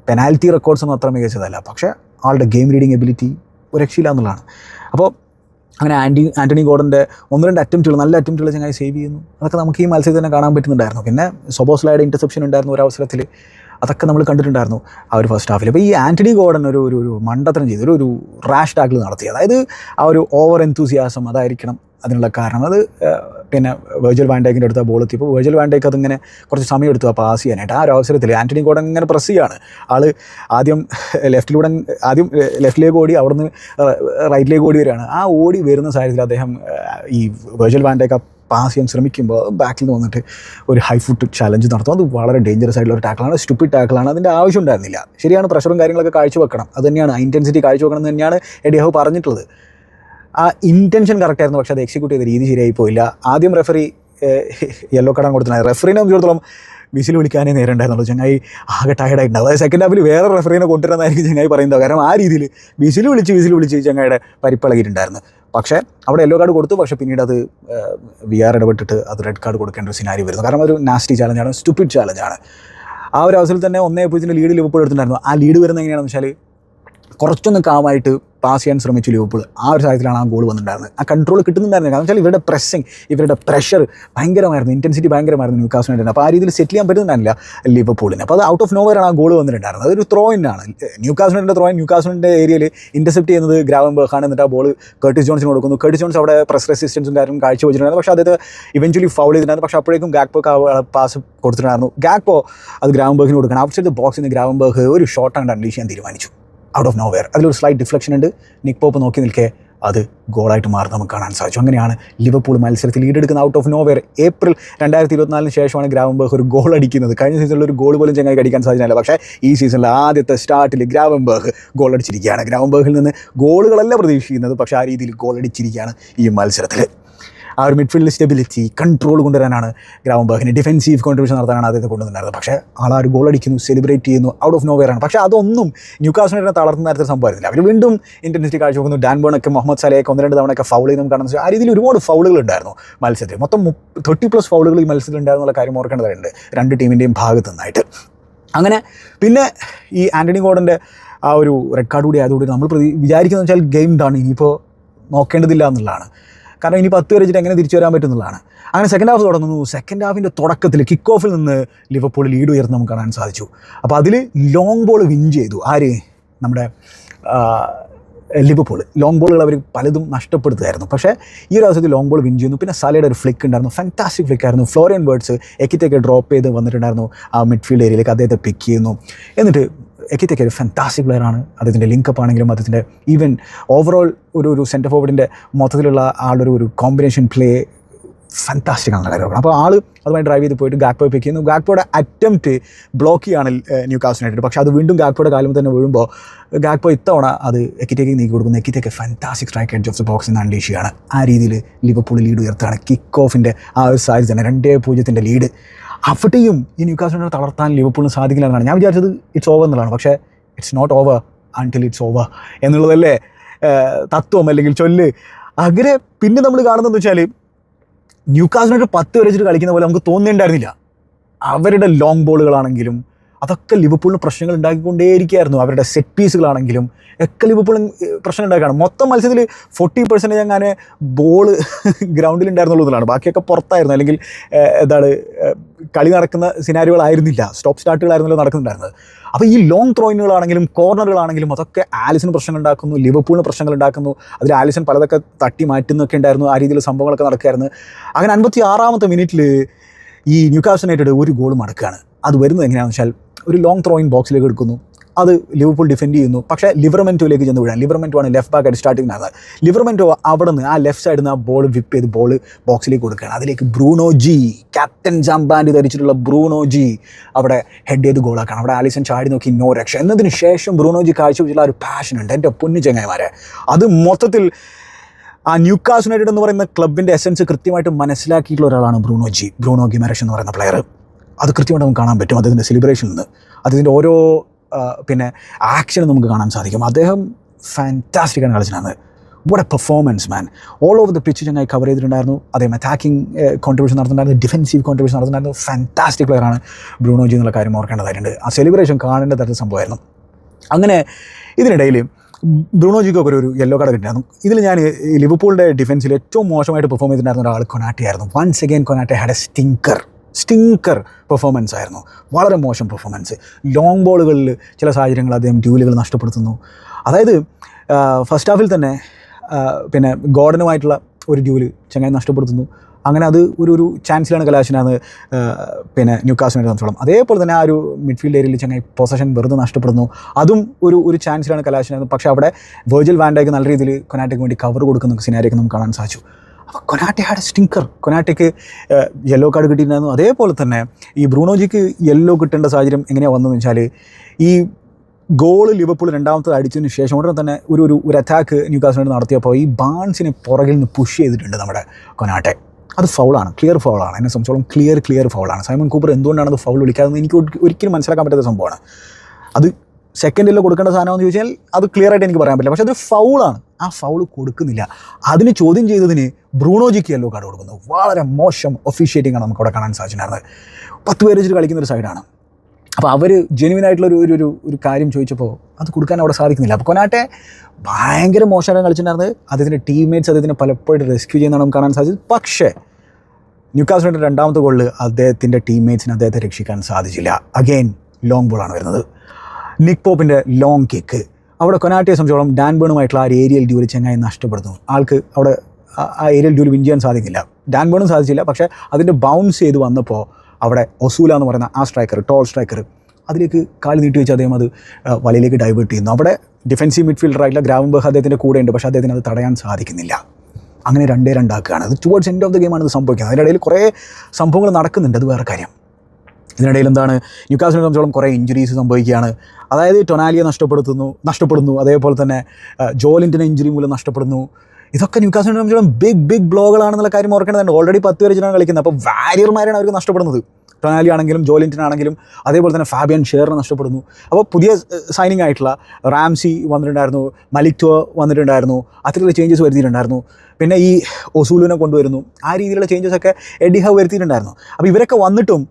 പെനാൽറ്റി റെക്കോർഡ്സ് ഒന്നും അത്ര മികച്ചതല്ല. പക്ഷേ ആളുടെ ഗെയിം റീഡിങ് എബിലിറ്റി ഒരു രക്ഷയില്ല എന്നുള്ളതാണ്. അപ്പോൾ അങ്ങനെ ആന്റി ആന്റണി ഗോഡന്റെ ഒന്ന് രണ്ട് അറ്റംപ്റ്റുകൾ നല്ല അറ്റംപ്റ്റുകൾ ചങ്ങായി സേവ് ചെയ്യുന്നു. അതൊക്കെ നമുക്ക് ഈ മത്സരത്തിൽ തന്നെ കാണാൻ പറ്റുന്നുണ്ടായിരുന്നു. പിന്നെ സൊബോസ്ലായുടെ ഇന്റർസെപ്ഷൻ ഉണ്ടായിരുന്നു ഒരു അവസരത്തിൽ. അതൊക്കെ നമ്മൾ കണ്ടിട്ടുണ്ടായിരുന്നു ആ ഒരു ഫസ്റ്റ് ഹാഫിൽ അപ്പോൾ ഈ ആന്റണി ഗോഡൻ ഒരു ഒരു ഒരു മണ്ടത്തരം ചെയ്ത്. ഒരു ഒരു റാഷ് ടാക്കിൾ നടത്തി. അതായത് ആ ഒരു ഓവർ എന്തൂസിയാസം അതായിരിക്കണം അതിനുള്ള കാരണം. അത് പിന്നെ വേർജൽ വാൻഡേക്കിന്റെ അടുത്ത് ബോൾ എത്തിയപ്പോൾ വേർജൽ വാൻഡേക്ക് അതിങ്ങനെ കുറച്ച് സമയം എടുത്തു ആ പാസ് ചെയ്യാനായിട്ട്. ആ ഒരു അവസരത്തിൽ ആന്റണി കോടൻ ഇങ്ങനെ പ്രസ് ചെയ്യാണ്. ആൾ ആദ്യം ലെഫ്റ്റിലൂടെ ആദ്യം ലെഫ്റ്റിലേക്ക് ഓടി അവിടുന്ന് റൈറ്റിലേക്ക് ഓടി വരികയാണ്. ആ ഓടി വരുന്ന സാഹചര്യത്തിൽ അദ്ദേഹം ഈ വേർജൽ വാൻഡേക്ക് പാസ് ചെയ്യാൻ ശ്രമിക്കുമ്പോൾ ബാക്കിൽ നിന്ന് വന്നിട്ട് ഒരു ഹൈ ഫുട്ട് ചലഞ്ച് നടത്തും. അത് വളരെ ഡേഞ്ചറസ് ആയിട്ടുള്ള ഒരു ടാക്കിളാണ് സ്റ്റുപ്പിഡ് ടാക്കിളാണ് അതിന്റെ ആവശ്യം ഉണ്ടായിരുന്നില്ല. ശരിയാണ് പ്രഷറും കാര്യങ്ങളൊക്കെ കാഴ്ചവെക്കണം. അത് തന്നെയാണ് ഇന്റൻസിറ്റി കാഴ്ചവെക്കണം എന്ന് തന്നെയാണ് എഡിയാഹു പറഞ്ഞിട്ടുള്ളത്. ആ ഇന്റൻഷൻ കറക്റ്റ് ആയിരുന്നു. പക്ഷേ അത് എക്സിക്യൂട്ട് ചെയ്ത രീതി ശരിയായി പോയില്ല. ആദ്യം റെഫറി യെല്ലോ കാർഡ് കൊടുത്തിട്ടുണ്ടായിരുന്നു റെഫറിനെ സംബന്ധിച്ചിടത്തോളം വിസിൽ വിളിക്കാനേ നേരം ഉണ്ടായിരുന്നുള്ളൂ ചങ്ങായി ആകെ ടയർഡായിട്ടുണ്ടാവും അതായത് സെക്കൻഡ് ഹാഫിൽ വേറെ റെഫറിനെ കൊണ്ടുവരുന്നതായിരിക്കും ചങ്ങായി പറയുന്നത്. കാരണം ആ രീതിയിൽ വിസിൽ വിളിച്ച് വിസിൽ വിളിച്ച് ചങ്ങായിയുടെ പരിപ്പിളകിയിട്ടുണ്ടായിരുന്നു. പക്ഷേ അവിടെ യെല്ലോ കാർഡ് കൊടുത്തു. പക്ഷേ പിന്നീട് അത് വി ആർ ഇടപെട്ടിട്ട് അത് റെഡ് കാർഡ് കൊടുക്കേണ്ട ഒരു സിനാരി വരുന്നു. കാരണം ഒരു നാസ്റ്റി ചാലഞ്ചാണ് സ്റ്റുപ്പിഡ് ചാലഞ്ചാണ് ആ ഒരു അവസരത്തിൽ തന്നെ ഒന്നേ പൂജ്യത്തിന്റെ ലീഡ് ലിവർപൂൾ എടുത്തിട്ടുണ്ടായിരുന്നു. ആ ലീഡ് വരുന്നത് എങ്ങനെയാണെന്ന് വെച്ചാൽ കുറച്ചൊന്ന് കാവായിട്ട് പാസ് ചെയ്യാൻ ശ്രമിച്ചു ലിവർപൂൾ ആ ഒരു സാഹചര്യത്തിലാണ് ആ ഗോൾ വന്നിട്ടുണ്ടായിരുന്നത്. ആ കൺട്രോൾ കിട്ടുന്നുണ്ടായിരുന്നു കാരണം വെച്ചാൽ ഇവരുടെ പ്രസ്സിങ് ഇവരുടെ പ്രഷർ ഭയങ്കരമായിരുന്നു. ഇന്റൻസിറ്റി ഭയങ്കരമായിരുന്നു ന്യൂ കാസ്റ്റിനായിട്ട് അപ്പോൾ ആ രീതിയിൽ സെറ്റിൽ ചെയ്യാൻ പറ്റുന്നുണ്ടായിരുന്നില്ല ലിവർപൂളിന് അപ്പോൾ അത് ഔട്ട് ഓഫ് നോവറാണ് ആ ഗോൾ വന്നിട്ടുണ്ടായിരുന്നത്. അതൊരു ത്രോ ഇന്നാണ് ന്യൂ കാസ്റ്റിന്റെ ത്രോ ന്യൂ കാസ്റ്റിന്റെ ഏരിയയിൽ ഇന്റർസെപ്റ്റ് ചെയ്യുന്നത് ഗ്രാവം ബർഹാൻ എന്നിട്ട് ആ ബോൾ കർട്ടിസ് ജോൺസിന് കൊടുക്കുന്നു. കർട്ടിസ് ജോൺസ് അവിടെ പ്രസ് റെസിസ്റ്റൻസും കാര്യം കാഴ്ച വെച്ചിട്ടുണ്ടായിരുന്നു. പക്ഷേ അദ്ദേഹത്തെ ഇവൻച്വലി ഫൗൾ ചെയ്തിട്ടുണ്ടായിരുന്നു. പക്ഷേ അപ്പോഴേക്കും പോക്ക് പാസ് കൊടുത്തിട്ടുണ്ടായിരുന്നു. ഗാക്പോ അത് ഗ്രാവം ബർഗിന് കൊടുക്കണം. ഔട്ട് സൈഡ് ബോക്സിൽ നിന്ന് ഗ്രാവം ബർഗ് ഒരു ഷോട്ടാണ് അൺലീഷ് ചെയ്യാൻ തീരുമാനിച്ചു. ഔട്ട് ഓഫ് നോ വെയർ അതിലൊരു സ്ലൈറ്റ് ഡിഫ്ലക്ഷൻ ഉണ്ട്. നിക് പോപ്പ് നോക്കി നിൽക്കെ അത് ഗോളായിട്ട് മാറി നമുക്ക് കാണാൻ സാധിച്ചു. അങ്ങനെയാണ് ലിവർപൂൾ മത്സരത്തിൽ ലീഡെടുക്കുന്ന out of nowhere April രണ്ടായിരത്തി ഇരുപത്തിനാലിന് ശേഷമാണ് ഗ്രാവംബർഗ് ഒരു ഗോൾ അടിക്കുന്നത്. കഴിഞ്ഞ സീസണിൽ ഒരു ഗോൾ പോലും ചങ്ങായി അടിക്കാൻ സാധിച്ചില്ല. പക്ഷേ ഈ സീസണിൽ ആദ്യത്തെ സ്റ്റാർട്ടിൽ ഗ്രാവംബർഗ് ഗോൾ അടിച്ചിരിക്കുകയാണ്. ഗ്രാവംബർഗിൽ നിന്ന് ഗോളുകളല്ല പ്രതീക്ഷിക്കുന്നത്. പക്ഷേ ആ രീതിയിൽ ഗോൾ അടിച്ചിരിക്കുകയാണ് ഈ മത്സരത്തിൽ ആ ഒരു മിഡ്ഫീൽഡ് സ്റ്റെബിലിറ്റി കൺട്രോൾ കൊണ്ടുവരാനാണ് ഗ്രാമബർഗിന് ഡിഫെൻസീവ് കോൺട്രിബ്യൂഷൻ നടത്താനാണ് അദ്ദേഹത്തെ കൊണ്ടുവന്നിട്ടുണ്ടായിരുന്നത്. പക്ഷേ ആൾ ആ ഒരു ഗോൾ അടിക്കുന്നു സെലിബ്രേറ്റ് ചെയ്യുന്നു ഔട്ട് ഓഫ് നോവെയറാണ് പക്ഷേ അതൊന്നും ന്യൂ തളർന്ന തരത്തിൽ സംഭവമായിരുന്നില്ല അവർ വീണ്ടും ഇന്റൻസിറ്റി കാഴ്ചവെക്കുന്നു. ഡാൻ ബോണൊക്കെ മുഹമ്മദ് സലയൊക്കെ ഒന്ന് രണ്ട് തവണയൊക്കെ ഫൗൾ ചെയ്യുന്നു വെച്ചാൽ ആ രീതിയിൽ ഒരുപാട് ഫൗളുകൾ ഉണ്ടായിരുന്നു മത്സരത്തിൽ. മൊത്തം തേർട്ടി പ്ലസ് ഫൗളുകൾ ഈ മത്സരത്തിൽ ഉണ്ടായിരുന്നുള്ള കാര്യം ഓർക്കേണ്ടതുണ്ട് രണ്ട് ടീമിന്റെയും ഭാഗത്തു നിന്നായിട്ട്. അങ്ങനെ പിന്നെ ഈ ആന്റണി ഗോഡന്റെ ആ ഒരു റെഡ് കാർഡ് കൂടി ആയതുകൊണ്ട് നമ്മൾ പ്രതി വിചാരിക്കുന്നത് വെച്ചാൽ ഗെയിം ഡാണ് ഇനിയിപ്പോൾ നോക്കേണ്ടതില്ല എന്നുള്ളതാണ്. കാരണം ഇനി പത്ത് വരെ എങ്ങനെ തിരിച്ചു വരാൻ പറ്റുന്നതാണ് അങ്ങനെ സെക്കൻഡ് ഹാഫ് തുടങ്ങുന്നു. സെക്കൻഡ് ഹാഫിന്റെ തുടക്കത്തിൽ കിക്ക് ഓഫിൽ നിന്ന് ലിവർപൂൾ ലീഡ് ഉയർന്ന് നമുക്ക് കാണാൻ സാധിച്ചു. അപ്പോൾ അതിൽ ലോങ് ബോൾ വിൻ ചെയ്തു. ആര്? നമ്മുടെ ലിവർപൂൾ ലോങ് ബോളുകൾ അവർ പലതും നഷ്ടപ്പെടുത്തുമായിരുന്നു പക്ഷേ ഈ ഒരു അവസരത്തിൽ ലോങ് ബോൾ വിൻ ചെയ്യുന്നു. പിന്നെ സലയുടെ ഒരു ഫ്ലിക്ക് ഉണ്ടായിരുന്നു. ഫാന്റാസ്റ്റിക് ഫ്ലിക്ക് ആയിരുന്നു. ഫ്ലോറിയൻ ബേർഡ്സ് എക്കിറ്റൊക്കെ ഡ്രോപ്പ് ചെയ്ത് വന്നിട്ടുണ്ടായിരുന്നു. ആ മിഡ്ഫീൽഡ് ഏരിയയിലേക്ക് അദ്ദേഹത്തെ പിക്ക് ചെയ്യുന്നു. എന്നിട്ട് എക്കിറ്റൊക്കെ ഒരു ഫാന്റാസ്റ്റിക് പ്ലെയറാണ് അദ്ദേഹത്തിന്റെ ലിങ്കപ്പ് ആണെങ്കിലും അദ്ദേഹത്തിന്റെ ഈവൻ ഓവറോൾ ഒരു ഒരു സെന്റർ ഫോർവേഡിന്റെ മൊത്തത്തിലുള്ള ആളുടെ ഒരു കോമ്പിനേഷൻ പ്ലേ ഫാന്റാസ്റ്റിക് ആണ് കാര്യമാണ്. അപ്പോൾ ആൾ അതുമായി ഡ്രൈവ് ചെയ്ത് പോയിട്ട് ഗാക്പോ പിക്ക് ചെയ്യുന്നു. ഗാക്പോയുടെ അറ്റംപ്റ്റ് ബ്ലോക്ക് ചെയ്യാണ് ന്യൂ കാസിനായിട്ട് പക്ഷേ അത് വീണ്ടും ഗാക്പോയുടെ കാലം തന്നെ വീഴുമ്പോൾ ഗാക്പോ ഇത്തവണ അത് എക്കിറ്റേക്ക് നീക്കി കൊടുക്കുന്നു. Ekitike fantastic strike edge of the box നിന്ന് അൺലീഷ് ചെയ്യാണ്. ആ രീതിയിൽ ലിവർപൂൾ ലീഡ് ഉയർത്താണ് കിക്ക് ഓഫിന്റെ ആ ഒരു സാഹചര്യം തന്നെ. രണ്ടേ പൂജ്യത്തിന്റെ ലീഡ് അവിടെയും ഈ ന്യൂ കാസ്റ്റിനെ തളർത്താൻ ലിവർപൂളിന് സാധിക്കില്ല എന്നാണ്. ഞാൻ വിചാരിച്ചത് ഇറ്റ്സ് ഓവർ എന്നുള്ളതാണ്. പക്ഷേ it's not over until it's over എന്നുള്ളതല്ലേ? തത്വം അല്ലെങ്കിൽ ചൊല്ല്. അങ്ങനെ പിന്നെ നമ്മൾ കാണുന്നതെന്ന് വെച്ചാൽ ന്യൂ കാസിനായിട്ട് പത്ത് വരെ വെച്ചിട്ട് കളിക്കുന്ന പോലെ നമുക്ക് തോന്നിയിട്ടുണ്ടായിരുന്നില്ല അവരുടെ ലോങ് ബോളുകളാണെങ്കിലും അതൊക്കെ ലിവർപൂളിന് പ്രശ്നങ്ങൾ ഉണ്ടാക്കിക്കൊണ്ടേയിരിക്കുകയായിരുന്നു. അവരുടെ സെറ്റ് പീസുകളാണെങ്കിലും ഒക്കെ ലിവർപൂളിന് പ്രശ്നം ഉണ്ടാക്കുകയാണ്. മൊത്തം മത്സരത്തിൽ ഫോർട്ടി പെർസെന്റേജ് അങ്ങനെ ബോൾ ഗ്രൗണ്ടിൽ ഉണ്ടായിരുന്നുള്ളതാണ് ബാക്കിയൊക്കെ പുറത്തായിരുന്നു. അല്ലെങ്കിൽ എന്താണ് കളി നടക്കുന്ന സിനാരികളായിരുന്നില്ല സ്റ്റോപ്പ് സ്റ്റാർട്ടുകളായിരുന്നല്ലോ നടക്കുന്നുണ്ടായിരുന്നത്. അപ്പോൾ ഈ ലോങ് ത്രോയിനുകളാണെങ്കിലും കോർണറുകളാണെങ്കിലും അതൊക്കെ ആലിസിന് പ്രശ്നങ്ങൾ ഉണ്ടാക്കുന്നു ലിവർപൂളിന് പ്രശ്നങ്ങൾ ഉണ്ടാക്കുന്നു. അതിൽ ആലിസൺ പലതൊക്കെ തട്ടി മാറ്റുന്നൊക്കെ ഉണ്ടായിരുന്നു. ആ രീതിയിൽ സംഭവങ്ങളൊക്കെ നടക്കുകയായിരുന്നു. അങ്ങനെ അൻപത്തി ആറാമത്തെ മിനിറ്റിൽ ഈ ന്യൂക്കാസ് യുണൈറ്റഡ് ഒരു ഗോൾ മടക്കുകയാണ്. അത് വരുന്നത് എങ്ങനെയാണെന്ന് വെച്ചാൽ ഒരു ലോങ് ത്രോയിൻ ബോക്സിലേക്ക് എടുക്കുന്നു. അത് ലിവർപൂൾ ഡിഫെൻഡ് ചെയ്യുന്നു. പക്ഷേ ലിവർമെന്റോയിലേക്ക് ചെന്ന് വീഴാൻ ആണ് ലെഫ്റ്റ് ബാക്ക് ആയിട്ട് സ്റ്റാർട്ടിംഗ് നടന്നത് ലിവർമെന്റോ അവിടെ നിന്ന് ആ ലെഫ്റ്റ് സൈഡിൽ നിന്ന് ആ ബോൾ വിപ്പ് ചെയ്ത് ബോൾ ബോക്സിലേക്ക് കൊടുക്കുകയാണ്. അതിലേക്ക് ബ്രൂണോ ജി ക്യാപ്റ്റൻ ജംബാൻഡ് ധരിച്ചിട്ടുള്ള ബ്രൂണോ ജി അവിടെ ഹെഡ് ചെയ്ത് ഗോളാക്കണം അവിടെ ആലിസൺ ചാടി നോക്കി നോ രക്ഷ എന്നതിന് ശേഷം ബ്രൂണോ ജി കാഴ്ചവെച്ചുള്ള ഒരു പാഷൻ ഉണ്ട്. എന്റെ പൊന്നു ചങ്ങായിമാരെ. അത് മൊത്തത്തിൽ ആ ന്യൂക്കാസ് യുണൈറ്റഡ് എന്ന് പറയുന്ന ക്ലബിന്റെ എസൻസ് കൃത്യമായിട്ട് മനസ്സിലാക്കിയിട്ടുള്ള ഒരാളാണ് ബ്രൂണോ ജി ബ്രൂണോ ഗിമരഷ് എന്ന് പറയുന്ന പ്ലെയർ അത് കൃത്യമായിട്ട് നമുക്ക് കാണാൻ പറ്റും അദ്ദേഹത്തിന്റെ സെലിബ്രേഷനിൽ നിന്ന് അദ്ദേഹത്തിന്റെ ഓരോ പിന്നെ ആക്ഷനും നമുക്ക് കാണാൻ സാധിക്കും. അദ്ദേഹം ഫാന്റാസ്റ്റിക്കാണ് കളിച്ചിരുന്നത് what a performance man all over the pitch ഞങ്ങൾ കവർ ചെയ്തിട്ടുണ്ടായിരുന്നു. അദ്ദേഹം അറ്റാക്കിംഗ് കോൺട്രിബ്യൂഷൻ നടത്തുന്നുണ്ടായിരുന്നു ഡിഫൻസീവ് കോൺട്രിബ്യൂഷൻ നടത്തുന്നുണ്ടായിരുന്നു ഫാന്റാസ്റ്റിക് പ്ലെയറാണ് ബ്രൂണോജി എന്നുള്ള കാര്യം ഓർക്കേണ്ടതായിട്ടുണ്ട് ആ സെലിബ്രേഷൻ കാണേണ്ട തരത്തിൽ സംഭവമായിരുന്നു. അങ്ങനെ ഇതിനിടയിൽ ബ്രൂണോജിക്കൊക്കെ ഒരു യെല്ലോ കാർഡ് കിട്ടിയായിരുന്നു ഇതിൽ ഞാൻ ലിവർപൂളിന്റെ ഡിഫൻസിൽ ഏറ്റവും മോശമായിട്ട് പെർഫോം ചെയ്തിട്ടുണ്ടായിരുന്ന ഒരാൾ കൊനാട്ടിയായിരുന്നു. Once again Konate had a stinker stinker performance ആയിരുന്നു. വളരെ മോശം പെർഫോമൻസ് ലോങ് ബോളുകളിൽ ചില സാഹചര്യങ്ങൾ അദ്ദേഹം ഡ്യൂലുകൾ നഷ്ടപ്പെടുത്തുന്നു. അതായത് ഫസ്റ്റ് ഹാഫിൽ തന്നെ പിന്നെ ഗോർഡനുമായിട്ടുള്ള ഒരു ഡ്യൂൽ ചങ്ങായി നഷ്ടപ്പെടുത്തുന്നു. അങ്ങനെ അത് ഒരു ഒരു ചാൻസിലാണ് കലാശനാണ് പിന്നെ ന്യൂക്കാസിനെ നടത്തോളം അതേപോലെ തന്നെ ആ ഒരു മിഡ്ഫീൽഡ് ഏരിയയിൽ ചങ്ങായി പൊസഷൻ വെറുതെ നഷ്ടപ്പെടുന്നു. അതും ഒരു ഒരു ചാൻസിലാണ് കലാശനാണ്. പക്ഷേ അവിടെ വേർജിൽ വാൻഡേക്ക് നല്ല രീതിയിൽ കൊനാറ്റയ്ക്ക് വേണ്ടി കവർ കൊടുക്കുന്ന സിനാരിയൊക്കെ നമുക്ക് കാണാൻ സാധിച്ചു. അപ്പോൾ കൊനാട്ടെ ഹാഡ് സ്റ്റിങ്കർ കൊനാട്ടയ്ക്ക് യെല്ലോ കാർഡ് കിട്ടിയിട്ടുണ്ടായിരുന്നു. അതേപോലെ തന്നെ ഈ ബ്രൂണോജിക്ക് യെല്ലോ കിട്ടേണ്ട സാഹചര്യം എങ്ങനെയാണ് വന്നതെന്ന് വെച്ചാൽ ഈ ഗോൾ ലിവർപൂൾ രണ്ടാമത്തത് അടിച്ചതിന് ശേഷം ഉടനെ തന്നെ ഒരു ഒരു ഒരു അറ്റാക്ക് ന്യൂകാസിനോട് നടത്തിയപ്പോൾ ഈ ബാൺസിനെ പുറകിൽ നിന്ന് പുഷ് ചെയ്തിട്ടുണ്ട് നമ്മുടെ കൊനാട്ടെ. അത് ഫൗളാണ് ക്ലിയർ ഫൗളാണ് എന്നെ സംബന്ധിച്ചോളം ക്ലിയർ ക്ലിയർ ഫൗളാണ് സൈമൺ കൂപ്പർ എന്തുകൊണ്ടാണ് അത് ഫൗൾ വിളിക്കാതെന്ന് എനിക്ക് ഒരി- ഒരിക്കലും മനസ്സിലാക്കാൻ പറ്റാത്ത സംഭവമാണ്. അത് സെക്കൻഡിൽ കൊടുക്കേണ്ട സാധനമെന്ന് ചോദിച്ചാൽ അത് ക്ലിയർ ആയിട്ട് എനിക്ക് പറയാൻ പറ്റില്ല. പക്ഷേ അത് ഫൗളാണ് ആ ഫൗൾ കൊടുക്കുന്നില്ല. അതിന് ചോദ്യം ചെയ്തതിന് ബ്രൂണോജിക്ക് യെല്ലോ കാർഡ് കൊടുക്കുന്നു. വളരെ മോശം ഒഫീഷ്യേറ്റിംഗ് ആണ് നമുക്ക് അവിടെ കാണാൻ സാധിച്ചിട്ടുണ്ടായിരുന്നത്. പത്ത് പേര് വെച്ചിട്ട് കളിക്കുന്ന ഒരു സൈഡാണ് അപ്പോൾ അവർ ജെനുവിൻ ആയിട്ടുള്ള ഒരു ഒരു ഒരു കാര്യം ചോദിച്ചപ്പോൾ അത് കൊടുക്കാൻ അവിടെ സാധിക്കുന്നില്ല. അപ്പോൾ കൊനാട്ടെ ഭയങ്കര മോശമായിട്ട് കളിച്ചിട്ടുണ്ടായിരുന്നത്. അദ്ദേഹത്തിന്റെ ടീംമേറ്റ്സ് അദ്ദേഹത്തിന് പലപ്പോഴും റെസ്ക്യൂ ചെയ്യുന്നതാണ് നമുക്ക് കാണാൻ സാധിച്ചത്. പക്ഷേ ന്യൂക്കാസിന്റെ രണ്ടാമത്തെ ഗോളിൽ അദ്ദേഹത്തിന്റെ ടീംമേറ്റ്സിന് അദ്ദേഹത്തെ രക്ഷിക്കാൻ സാധിച്ചില്ല. അഗെയിൻ ലോങ് ബോളാണ് വരുന്നത്. നിക് പോപ്പിന്റെ ലോങ് കിക്ക് അവിടെ കൊനാട്ടിയെ സംബന്ധിച്ചോളം ഡാൻ ബേണുമായിട്ടുള്ള ആ ഒരു ഏരിയൽ ഡ്യൂരി ചെങ്ങായി നഷ്ടപ്പെടുന്നു. ആൾക്ക് അവിടെ ആ- ഏരിയയിൽ ഡ്യൂൽ വിൻ ചെയ്യാൻ സാധിക്കില്ല. ഡാൻ ബേണും സാധിച്ചില്ല. പക്ഷേ അതിന്റെ ബൗൺസ് ചെയ്ത് വന്നപ്പോൾ അവിടെ ഒസൂല എന്ന് പറയുന്ന ആ സ്ട്രൈക്കർ ടോൾ സ്ട്രൈക്കർ അതിലേക്ക് കാൽ നീട്ടി വെച്ച് അദ്ദേഹം അത് വലയിലേക്ക് ഡൈവേർട്ട് ചെയ്യുന്നു. അവിടെ ഡിഫൻസീവ് മിഡ്ഫീൽഡറായിട്ടുള്ള ഗ്രാവംബർഗ് അദ്ദേഹത്തിന്റെ കൂടെ ഉണ്ട്. പക്ഷേ അദ്ദേഹത്തിന് അത് തടയാൻ സാധിക്കുന്നില്ല. അങ്ങനെ രണ്ടേ രണ്ടാക്കുകയാണ്. അത് ടുവേർഡ്സ് എൻഡ് ഓഫ് ദ ഗെയിമാണ് ഇത് സംഭവിക്കുന്നത്. അതിനിടയിൽ കുറേ സംഭവങ്ങൾ നടക്കുന്നുണ്ട്. അത് വേറെ കാര്യം. ഇതിനിടയിൽ എന്താണ്? ന്യൂക്കാസിനെ സംബന്ധിച്ചോളം കുറേ ഇഞ്ചുറീസ് സംഭവിക്കുകയാണ്. അതായത് ടൊനാലിയെ നഷ്ടപ്പെടുത്തുന്നു നഷ്ടപ്പെടുന്നു. അതേപോലെ തന്നെ ജോലിന്റെ ഇഞ്ചുറി മൂലം നഷ്ടപ്പെടുന്നു. ഇതൊക്കെ ന്യൂക്കാസിനെ സംബന്ധിച്ചോളം ബിഗ് ബിഗ് ബ്ലോഗുകളാണെന്നുള്ള കാര്യം ഓർക്കേണ്ടതുണ്ട്. ഓൾറെഡി പത്ത് പേര് ജനങ്ങൾ കളിക്കുന്നത്. അപ്പോൾ വാരിയർമാരാണ് അവർക്ക് നഷ്ടപ്പെടുന്നത്. ടൊനാലി ആണെങ്കിലും ജോലിന്റിൻ ആണെങ്കിലും അതേപോലെ തന്നെ ഫാബിയൻ ഷെയറിനെ നഷ്ടപ്പെടുന്നു. അപ്പോൾ പുതിയ സൈനിങ് ആയിട്ടുള്ള റാംസി വന്നിട്ടുണ്ടായിരുന്നു മലിക് ടോ വന്നിട്ടുണ്ടായിരുന്നു അത്തരത്തിലുള്ള ചേഞ്ചസ് വരുത്തിയിട്ടുണ്ടായിരുന്നു. പിന്നെ ഈ ഒസൂലിനെ കൊണ്ടുവരുന്നു. ആ രീതിയിലുള്ള ചേഞ്ചസ് ഒക്കെ എഡി ഹവ് വരുത്തിയിട്ടുണ്ടായിരുന്നു. അപ്പോൾ ഇവരൊക്കെ വന്നിട്ടും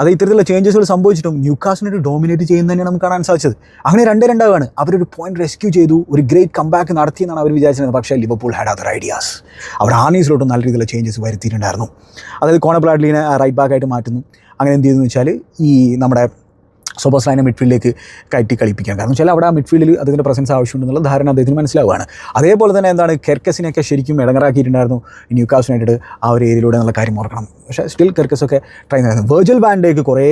അത് ഇത്തരത്തിലുള്ള ചേഞ്ചസുകൾ സംഭവിച്ചിട്ടും ന്യൂക്കാസിനായിട്ട് ഡോമിനേറ്റ് തന്നെയാണ് നമുക്ക് കാണാൻ സാധിച്ചത്. അങ്ങനെ രണ്ട് രണ്ടാവാണ്. അവരൊരു പോയിന്റ് റെസ്ക്യൂ ചെയ്തു ഒരു ഗ്രേറ്റ് കംബാക്ക് നടത്തി എന്നാണ് അവർ വിചാരിച്ചത് പക്ഷേ ലിവർപൂൾ ഹാഡ് അതർ ഐഡിയാസ് അവർ ആർണീസിലോട്ടും നല്ല രീതിയിലുള്ള ചേഞ്ചസ് വരുത്തിയിട്ടുണ്ടായിരുന്നു. അതായത് കോണബ്ലാഡ്ലിനെ റൈറ്റ് ബാക്കായിട്ട് മാറ്റുന്നു. അങ്ങനെ എന്ത് ചെയ്തെന്ന് വെച്ചാൽ ഈ നമ്മുടെ സൂപ്പർ സ്ലൈനെ മിഡ്ഫീൽഡിലേക്ക് കയറ്റി കളിപ്പിക്കാൻ കാരണം വെച്ചാൽ അവിടെ ആ മിഡ്ഫീൽഡിൽ അതിന്റെ പ്രസൻസ് ആവശ്യമുണ്ടെന്നുള്ള ധാരണ അദ്ദേഹത്തിന് മനസ്സിലാവുകയാണ്. അതേപോലെ തന്നെ എന്താണ് കെർക്കസിനെയൊക്കെ ശരിക്കും ഇടങ്ങറാക്കിയിട്ടുണ്ടായിരുന്നു. ന്യൂക്കാസ് യുണൈറ്റഡ് ആ ഒരു ഏരിയയിലൂടെ എന്നുള്ള കാര്യം ഓർക്കണം. പക്ഷേ സ്റ്റിൽ കെർക്കസൊക്കെ ട്രൈ ചെയ്യുന്നത് വെർജൽ ബാൻഡേക്ക് കുറേ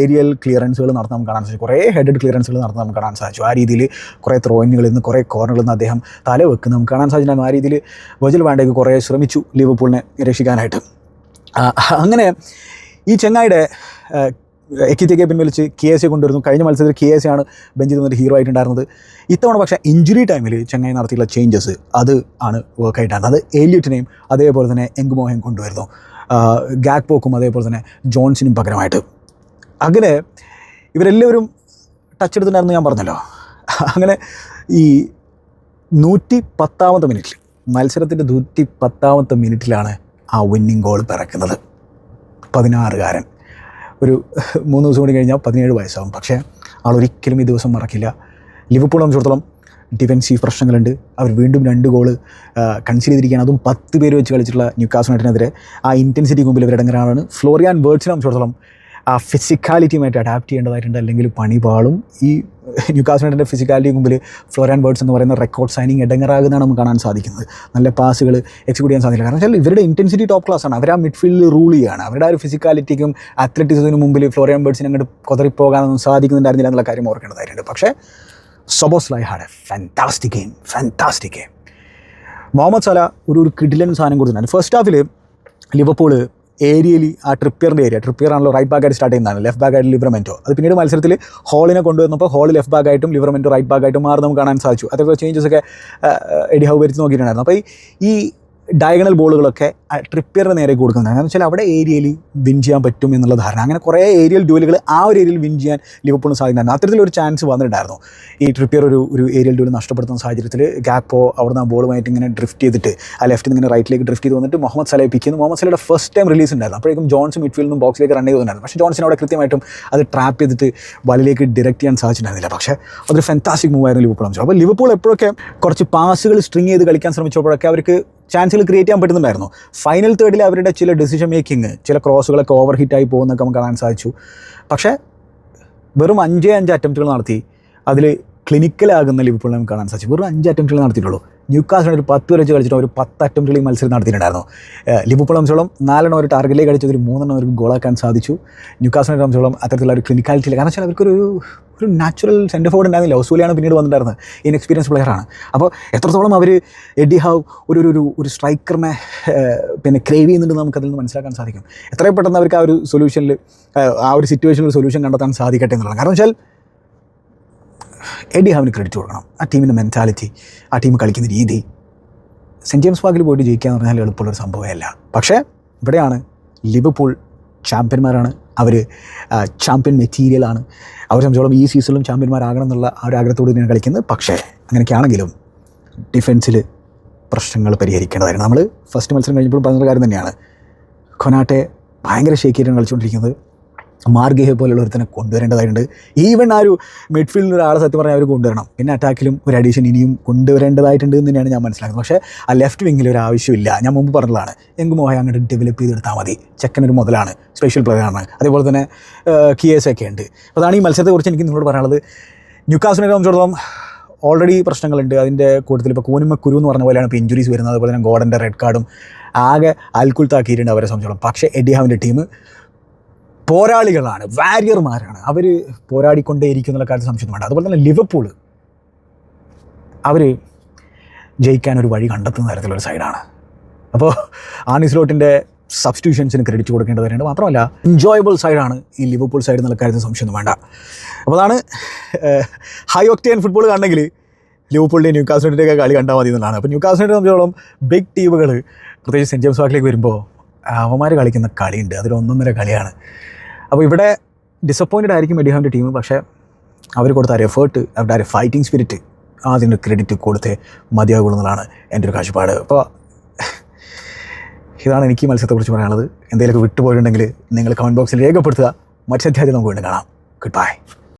ഏരിയൽ ക്ലിയറൻസുകൾ നടത്താൻ നമുക്ക് കാണാൻ സാധിച്ചു. കുറേ ഹെഡഡ് ക്ലിയറൻസുകൾ നടത്താൻ നമുക്ക് കാണാൻ സാധിച്ചു. ആ രീതിയിൽ കുറേ ത്രോയിനുകളിൽ നിന്ന് കുറേ കോർണറിൽ നിന്ന് അദ്ദേഹം തല വെക്കുന്ന നമുക്ക് കാണാൻ സാധിച്ചിട്ടുണ്ടായിരുന്നു ആ രീതിയിൽ വെർജൽ ബാൻഡേക്ക് കുറേ ശ്രമിച്ചു ലിവർപൂളിനെ രക്ഷിക്കാനായിട്ട്. അങ്ങനെ ഈ ചെങ്ങായിയുടെ എക്കിത്തേക്ക് പിൻവലിച്ച് കെ എസ് കൊണ്ടുവരുന്നു. കഴിഞ്ഞ മത്സരത്തിൽ കെ എസ് ആണ് ബെഞ്ചിൽ നിന്നൊരു ഹീറോ ആയിട്ടുണ്ടായിരുന്നത്. ഇത്തവണ പക്ഷേ ഇഞ്ചുറി ടൈമിൽ ചെങ്ങായി നടത്തിയുള്ള ചേഞ്ചസ് അത് ആണ് വർക്ക് അത് ഏലിയറ്റിനെയും അതേപോലെ തന്നെ എങ്കുമോഹയും കൊണ്ടുവരുന്നു. ഗാക് പോക്കും അതേപോലെ തന്നെ ജോൺസിനും പകരമായിട്ട്. അങ്ങനെ ഇവരെല്ലാവരും ടച്ച് എടുത്തിട്ടുണ്ടായിരുന്നു ഞാൻ പറഞ്ഞല്ലോ. അങ്ങനെ ഈ നൂറ്റി പത്താമത്തെ മിനിറ്റിൽ മത്സരത്തിന്റെ നൂറ്റി പത്താമത്തെ മിനിറ്റിലാണ് ആ വിന്നിങ് ഗോൾ പിറക്കുന്നത്. പതിനാറുകാരൻ. ഒരു മൂന്ന് ദിവസം കൂടി കഴിഞ്ഞാൽ പതിനേഴ് വയസ്സാകും പക്ഷേ ആളൊരിക്കലും ഈ ദിവസം മറക്കില്ല. ലിവർപൂൾ സംബന്ധിച്ചിടത്തോളം ഡിഫൻസീവ് പ്രശ്നങ്ങളുണ്ട്. അവർ വീണ്ടും രണ്ട് ഗോൾ കൺസിഡർ ചെയ്തിരിക്കുകയാണ്. അതും പത്ത് പേര് വെച്ച് കളിച്ചിട്ടുള്ള ന്യൂക്കാസ് നൈറ്റിനെതിരെ ആ ഇന്റൻസിറ്റി മുമ്പിൽ അവരിടങ്ങനാണ് ഫ്ലോറിയാൻ വേർഡ്സിനെ സംബന്ധിച്ചിടത്തോളം ആ ഫിസിക്കാലിറ്റിയുമായിട്ട് അഡാപ്റ്റ് ചെയ്യേണ്ടതായിട്ടുണ്ട്. അല്ലെങ്കിൽ പണി പാളും. ഈ ന്യൂക്കാസ് യുണൈറ്റഡിന്റെ ഫിസിക്കാലിറ്റി മുമ്പിൽ ഫ്ലോറാൻ ബേർഡ്സ് എന്ന് പറയുന്ന റെക്കോർഡ് സൈനിങ് ഇടങ്ങറാകുന്നതാണ് നമുക്ക് കാണാൻ സാധിക്കുന്നത്. നല്ല പാസുകൾ എക്സിക്യൂട്ട് ചെയ്യാൻ സാധിക്കില്ല. കാരണം വെച്ചാൽ ഇവരുടെ ഇന്റൻസിറ്റി ടോപ്പ് ക്ലാസ് ആണ്. അവർ ആ മിഡ്ഫീൽഡിൽ റൂൾ ചെയ്യുകയാണ്. അവരുടെ ആ ഒരു ഫിസിക്കാലിറ്റിക്കും അത്ലറ്റിസത്തിനും മുമ്പിൽ ഫ്ലോറിയാൻ ബേർഡ്സിന് അങ്ങോട്ട് കുതറിപ്പോകാനൊന്നും സാധിക്കുന്നുണ്ടായിരുന്നില്ല എന്നുള്ള കാര്യം ഓർക്കേണ്ടതായിട്ടുണ്ട്. പക്ഷേ Szoboszlai had a fantastic game fantastic game Mohamed Salah ഒരു ഒരു കിഡിലൻ സാധനം കൊടുത്തിട്ടുണ്ട്. ഫസ്റ്റ് ഹാഫിൽ ലിവർപൂൾ ഏരിയയിൽ ആ ട്രിപ്പിയറിന്റെ ഏരിയ. ട്രിപ്പിയറാണല്ലോ റൈറ്റ് ബാക്കായിട്ട് സ്റ്റാർട്ട് ചെയ്യുന്നതാണ്. ലെഫ്റ്റ് ബാക്കായിട്ട് ലിവറമെന്റോ അത് പിന്നീട് മത്സരത്തിൽ ഹോളിനെ കൊണ്ടുവന്നപ്പോൾ ഹോൾ ലെഫ്റ്റ് ബാക്കായിട്ടും ലിവറമെന്റോ റൈറ്റ് ബാക്കായിട്ടും മാറി നമുക്ക് കാണാൻ സാധിച്ചു. അതൊക്കെ ചേഞ്ചസ് ഒക്കെ എഡി ഹൗ വരുത്തി നോക്കിയിട്ടുണ്ടായിരുന്നു. അപ്പോൾ ഈ ഡയഗണൽ ബോളുകളൊക്കെ ട്രിപ്പിയറിന് നേരെ കൊടുക്കുന്നത്. എന്താണെന്ന് വെച്ചാൽ അവിടെ ഏരിയയിൽ വിൻ ചെയ്യാൻ പറ്റും എന്നുള്ള ധാരണ. അങ്ങനെ കുറേ ഏരിയൽ ഡ്യൂലുകൾ ആ ഒരു ഏരിയയിൽ വിൻ ചെയ്യാൻ ലിവർപൂളിന് സാധിക്കുന്നുണ്ടായിരുന്നു അത്തരത്തിലൊരു ചാൻസ് വന്നിട്ടുണ്ടായിരുന്നു. ഈ ട്രിപ്പിയർ ഒരു ഒരു ഏരിയൽ ഡ്യൂൽ നഷ്ടപ്പെടുത്തുന്ന സാഹചര്യത്തിൽ ഗ്യാപ്പോ അവിടുന്ന് ആ ബോളുമായിട്ട് ഇങ്ങനെ ഡ്രിഫ്റ്റ് ചെയ്തിട്ട് ആ ലെഫ്റ്റിൽ നിന്ന് ഇങ്ങനെ റൈറ്റിലേക്ക് ഡ്രിഫ്റ്റ് ചെയ്ത് വന്നിട്ട് മുഹമ്മദ് സലഹ് പിക്കുന്നു മുഹമ്മദ് സലയുടെ ഫസ്റ്റ് ടൈം റിലീസ് ഉണ്ടായിരുന്നു. അപ്പോഴേക്കും ജോൺസ് മിഡ്ഫീൽഡിൽ നിന്നും ബോക്സിലേക്ക് റൺ ചെയ്തിട്ടുണ്ടായിരുന്നു പക്ഷേ ജോൺസിന് അവിടെ കൃത്യമായിട്ടും അത് ട്രാപ്പ് ചെയ്തിട്ട് വലയിലേക്ക് ഡയറക്റ്റ് ചെയ്യാൻ സാധിച്ചിട്ടുണ്ടായിരുന്നില്ല. പക്ഷേ അതൊരു ഫാന്റാസ്റ്റിക് മൂവായിരുന്നു ലിവർപൂൾ അപ്പോൾ ലിവർപൂൾ എപ്പോഴൊക്കെ കുറച്ച് പാസുകൾ സ്ട്രിങ് ചെയ്ത് കളിക്കാൻ ശ്രമിച്ചപ്പോഴൊക്കെ അവർക്ക് ചാൻസുകൾ ക്രിയേറ്റ് ചെയ്യാൻ പറ്റുന്നുണ്ടായിരുന്നു. ഫൈനൽ തേർഡിൽ അവരുടെ ചില ഡിസിഷൻ മേക്കിംഗ് ചില ക്രോസുകളൊക്കെ ഓവർ ഹിറ്റായി പോകുന്നൊക്കെ നമുക്ക് കാണാൻ സാധിച്ചു. പക്ഷേ വെറും അഞ്ചേ അഞ്ച് അറ്റംപ്റ്റുകൾ നടത്തി അതിൽ ക്ലിനിക്കലാകുന്ന ലിവർപൂൾ നമുക്ക് കാണാൻ സാധിച്ചു. വെറും അഞ്ച് അറ്റംപ്റ്റുകൾ നടത്തിയിട്ടുള്ളൂ. ന്യൂക്കാസിന് ഒരു പത്ത് വരച്ച് കളിച്ചിട്ട് ഒരു പത്ത് അറ്റംപ്റ്റുകൾ ഈ മത്സരം നടത്തിയിട്ടുണ്ടായിരുന്നു. ലിവർപൂൾ സംബന്ധിച്ചോളം നാലെണ്ണം ഒരു ടാർഗറ്റിലേക്ക് കളിച്ചതിൽ മൂന്നെണ്ണം അവർക്ക് ഗോളാക്കാൻ സാധിച്ചു. ന്യൂക്കാസിനെ സംബന്ധിച്ചോളം അത്തരത്തിലുള്ള ഒരു ക്ലിനിക്കാലിറ്റിയില്ല കാരണം വെച്ചാൽ അവർക്കൊരു ഒരു നാച്ചുറൽ സെന്റർ ഫോർഡ് ഉണ്ടായിരുന്നില്ല ഓസ്ട്രേലിയാണ് പിന്നീട് വന്നിട്ടുണ്ടായിരുന്നത്. ഇൻഎക്സ്പീരിയൻസ് പ്ലെയറാണ് അപ്പോൾ എത്രത്തോളം അവർ എഡി ഹാവ് ഒരു ഒരു- ഒരു സ്ട്രൈക്കറിനെ പിന്നെ ക്രേവ് ചെയ്യുന്നുണ്ട് നമുക്കതിൽ നിന്ന് മനസ്സിലാക്കാൻ സാധിക്കും. എത്രയും പെട്ടെന്ന് അവർക്ക് ആ ഒരു സൊല്യൂഷനിൽ ആ ഒരു സിറ്റുവേഷനിൽ ഒരു സൊല്യൂഷൻ കണ്ടെത്താൻ സാധിക്കട്ടെ എന്നുള്ളത് കാരണം വെച്ചാൽ എഡി ഹാവിന് ക്രെഡിറ്റ് കൊടുക്കണം. ആ ടീമിന്റെ മെന്റാലിറ്റി ആ ടീം കളിക്കുന്ന രീതി. സെന്റ് ജെയിംസ് പാർക്കിൽ പോയിട്ട് ജയിക്കുക എന്ന് പറഞ്ഞാൽ എളുപ്പമുള്ളൊരു സംഭവമല്ല പക്ഷേ ഇവിടെയാണ് ലിവർപൂൾ ചാമ്പ്യന്മാരാണ് അവർ ചാമ്പ്യൻ മെറ്റീരിയലാണ് അവർ സംബന്ധിച്ചോളം ഈ സീസണിലും ചാമ്പ്യന്മാരാകണം എന്നുള്ള ആ ഒരു ആഗ്രഹത്തോട് തന്നെയാണ് കളിക്കുന്നത്. പക്ഷേ അങ്ങനെയൊക്കെയാണെങ്കിലും ഡിഫൻസിൽ പ്രശ്നങ്ങൾ പരിഹരിക്കേണ്ടതായിരുന്നു. നമ്മൾ ഫസ്റ്റ് മത്സരം കഴിഞ്ഞപ്പോഴും പറഞ്ഞ കാര്യം തന്നെയാണ്. കൊനാട്ടെ ഭയങ്കര ഷേക്കിയായിട്ടാണ് കളിച്ചുകൊണ്ടിരിക്കുന്നത്. മാർഗേഹെ പോലുള്ള ഒരുത്തനെ കൊണ്ടുവരേണ്ടതായിട്ടുണ്ട്. ഈവൻ ആ ഒരു മിഡ്ഫീൽഡിൽ ഒരാളെ സത്യം പറഞ്ഞാൽ അവർ കൊണ്ടുവരണം. പിന്നെ അറ്റാക്കിലും ഒരു അഡീഷൻ ഇനിയും കൊണ്ടുവരേണ്ടതായിട്ടുണ്ട് എന്ന് തന്നെയാണ് ഞാൻ മനസ്സിലാക്കുന്നത്. പക്ഷേ ആ ലെഫ്റ്റ് വിങ്ങിൽ ഒരു ആവശ്യമില്ല. ഞാൻ മുമ്പ് പറഞ്ഞതാണ് എങ്ക് മോഹൻ അങ്ങോട്ട് ഡെവലപ്പ് ചെയ്തെടുത്താൽ മതി. ചെക്കനൊരു മുതലാണ് സ്പെഷ്യൽ പ്ലെയറാണ് അതേപോലെ തന്നെ കിയേഴ്സ് ഒക്കെ ഉണ്ട്. അതാണ് ഈ മത്സരത്തെക്കുറിച്ച് എനിക്ക് നിങ്ങളോട് പറയാനുള്ളത്. ന്യൂക്കാസിനെ സംബന്ധിച്ചിടത്തോളം ഓൾറെഡി പ്രശ്നങ്ങളുണ്ട്. അതിന്റെ കൂട്ടത്തിൽ ഇപ്പോൾ കൂനിമക്കുരു കുരു എന്ന് പറഞ്ഞ പോലെയാണ് ഇപ്പോൾ ഇഞ്ചുറീസ് വരുന്നത്. അതുപോലെ തന്നെ ഗോഡന്റെ റെഡ് കാർഡും ആകെ അൽക്കുൽത്താക്കിയിട്ടുണ്ട് അവരെ സംബന്ധിച്ചോളം പക്ഷേ എഡിഹാവിന്റെ ടീം പോരാളികളാണ് വാരിയർമാരാണ്. അവർ പോരാടിക്കൊണ്ടേയിരിക്കും എന്നുള്ള കാര്യത്തിൽ സംശയം വേണ്ട. അതുപോലെ തന്നെ ലിവർപൂൾ അവർ ജയിക്കാൻ ഒരു വഴി കണ്ടെത്തുന്ന തരത്തിലൊരു സൈഡാണ്. അപ്പോൾ ആണിസ്ലോട്ടിന്റെ സബ്സ്റ്റിറ്റ്യൂഷൻസിന് ക്രെഡിറ്റ് കൊടുക്കേണ്ടതായിട്ടുണ്ട് മാത്രമല്ല എൻജോയബിൾ സൈഡാണ് ഈ ലിവർപൂൾ സൈഡ് എന്നുള്ള കാര്യത്തിൽ സംശയമൊന്നും വേണ്ട. അപ്പോൾ അതാണ് ഹൈ ഒക്ടേൻ ഫുട്ബോൾ കണ്ടെങ്കിൽ ലിവർപൂളിന്റെ ന്യൂ ഒക്കെ കളി കണ്ടാൽ മതി എന്നുള്ളതാണ്. അപ്പോൾ ന്യൂ കാസ്റ്റിനെ സംബന്ധിച്ചോളം ബിഗ് ടീമുകൾ പ്രത്യേകിച്ച് സെന്റ് ജെയിംസ് പാർക്കിലേക്ക് വരുമ്പോൾ അവന്മാർ കളിക്കുന്ന കളിയുണ്ട്. അതൊരു ഒന്നൊന്നര കളിയാണ്. അപ്പോൾ ഇവിടെ ഡിസപ്പോയിന്റഡ് ആയിരിക്കും എഡിഹാമിന്റെ ടീം പക്ഷേ അവർ കൊടുത്ത ആ എഫേർട്ട് അവരുടെ ആ ഒരു ഫൈറ്റിംഗ് സ്പിരിറ്റ് അതിന് ക്രെഡിറ്റ് കൊടുത്തേ മതിയാകുള്ളതാണ് എന്റെ ഒരു കാഴ്ചപ്പാട്. അപ്പോൾ ഇതാണ് എനിക്ക് മത്സരത്തെക്കുറിച്ച് പറയാനുള്ളത്. എന്തെങ്കിലുമൊക്കെ വിട്ടുപോയിട്ടുണ്ടെങ്കിൽ നിങ്ങൾ കമന്റ് ബോക്സിൽ രേഖപ്പെടുത്തുക. മറ്റു അധ്യായം നമുക്ക് വീണ്ടും കാണാം. Good bye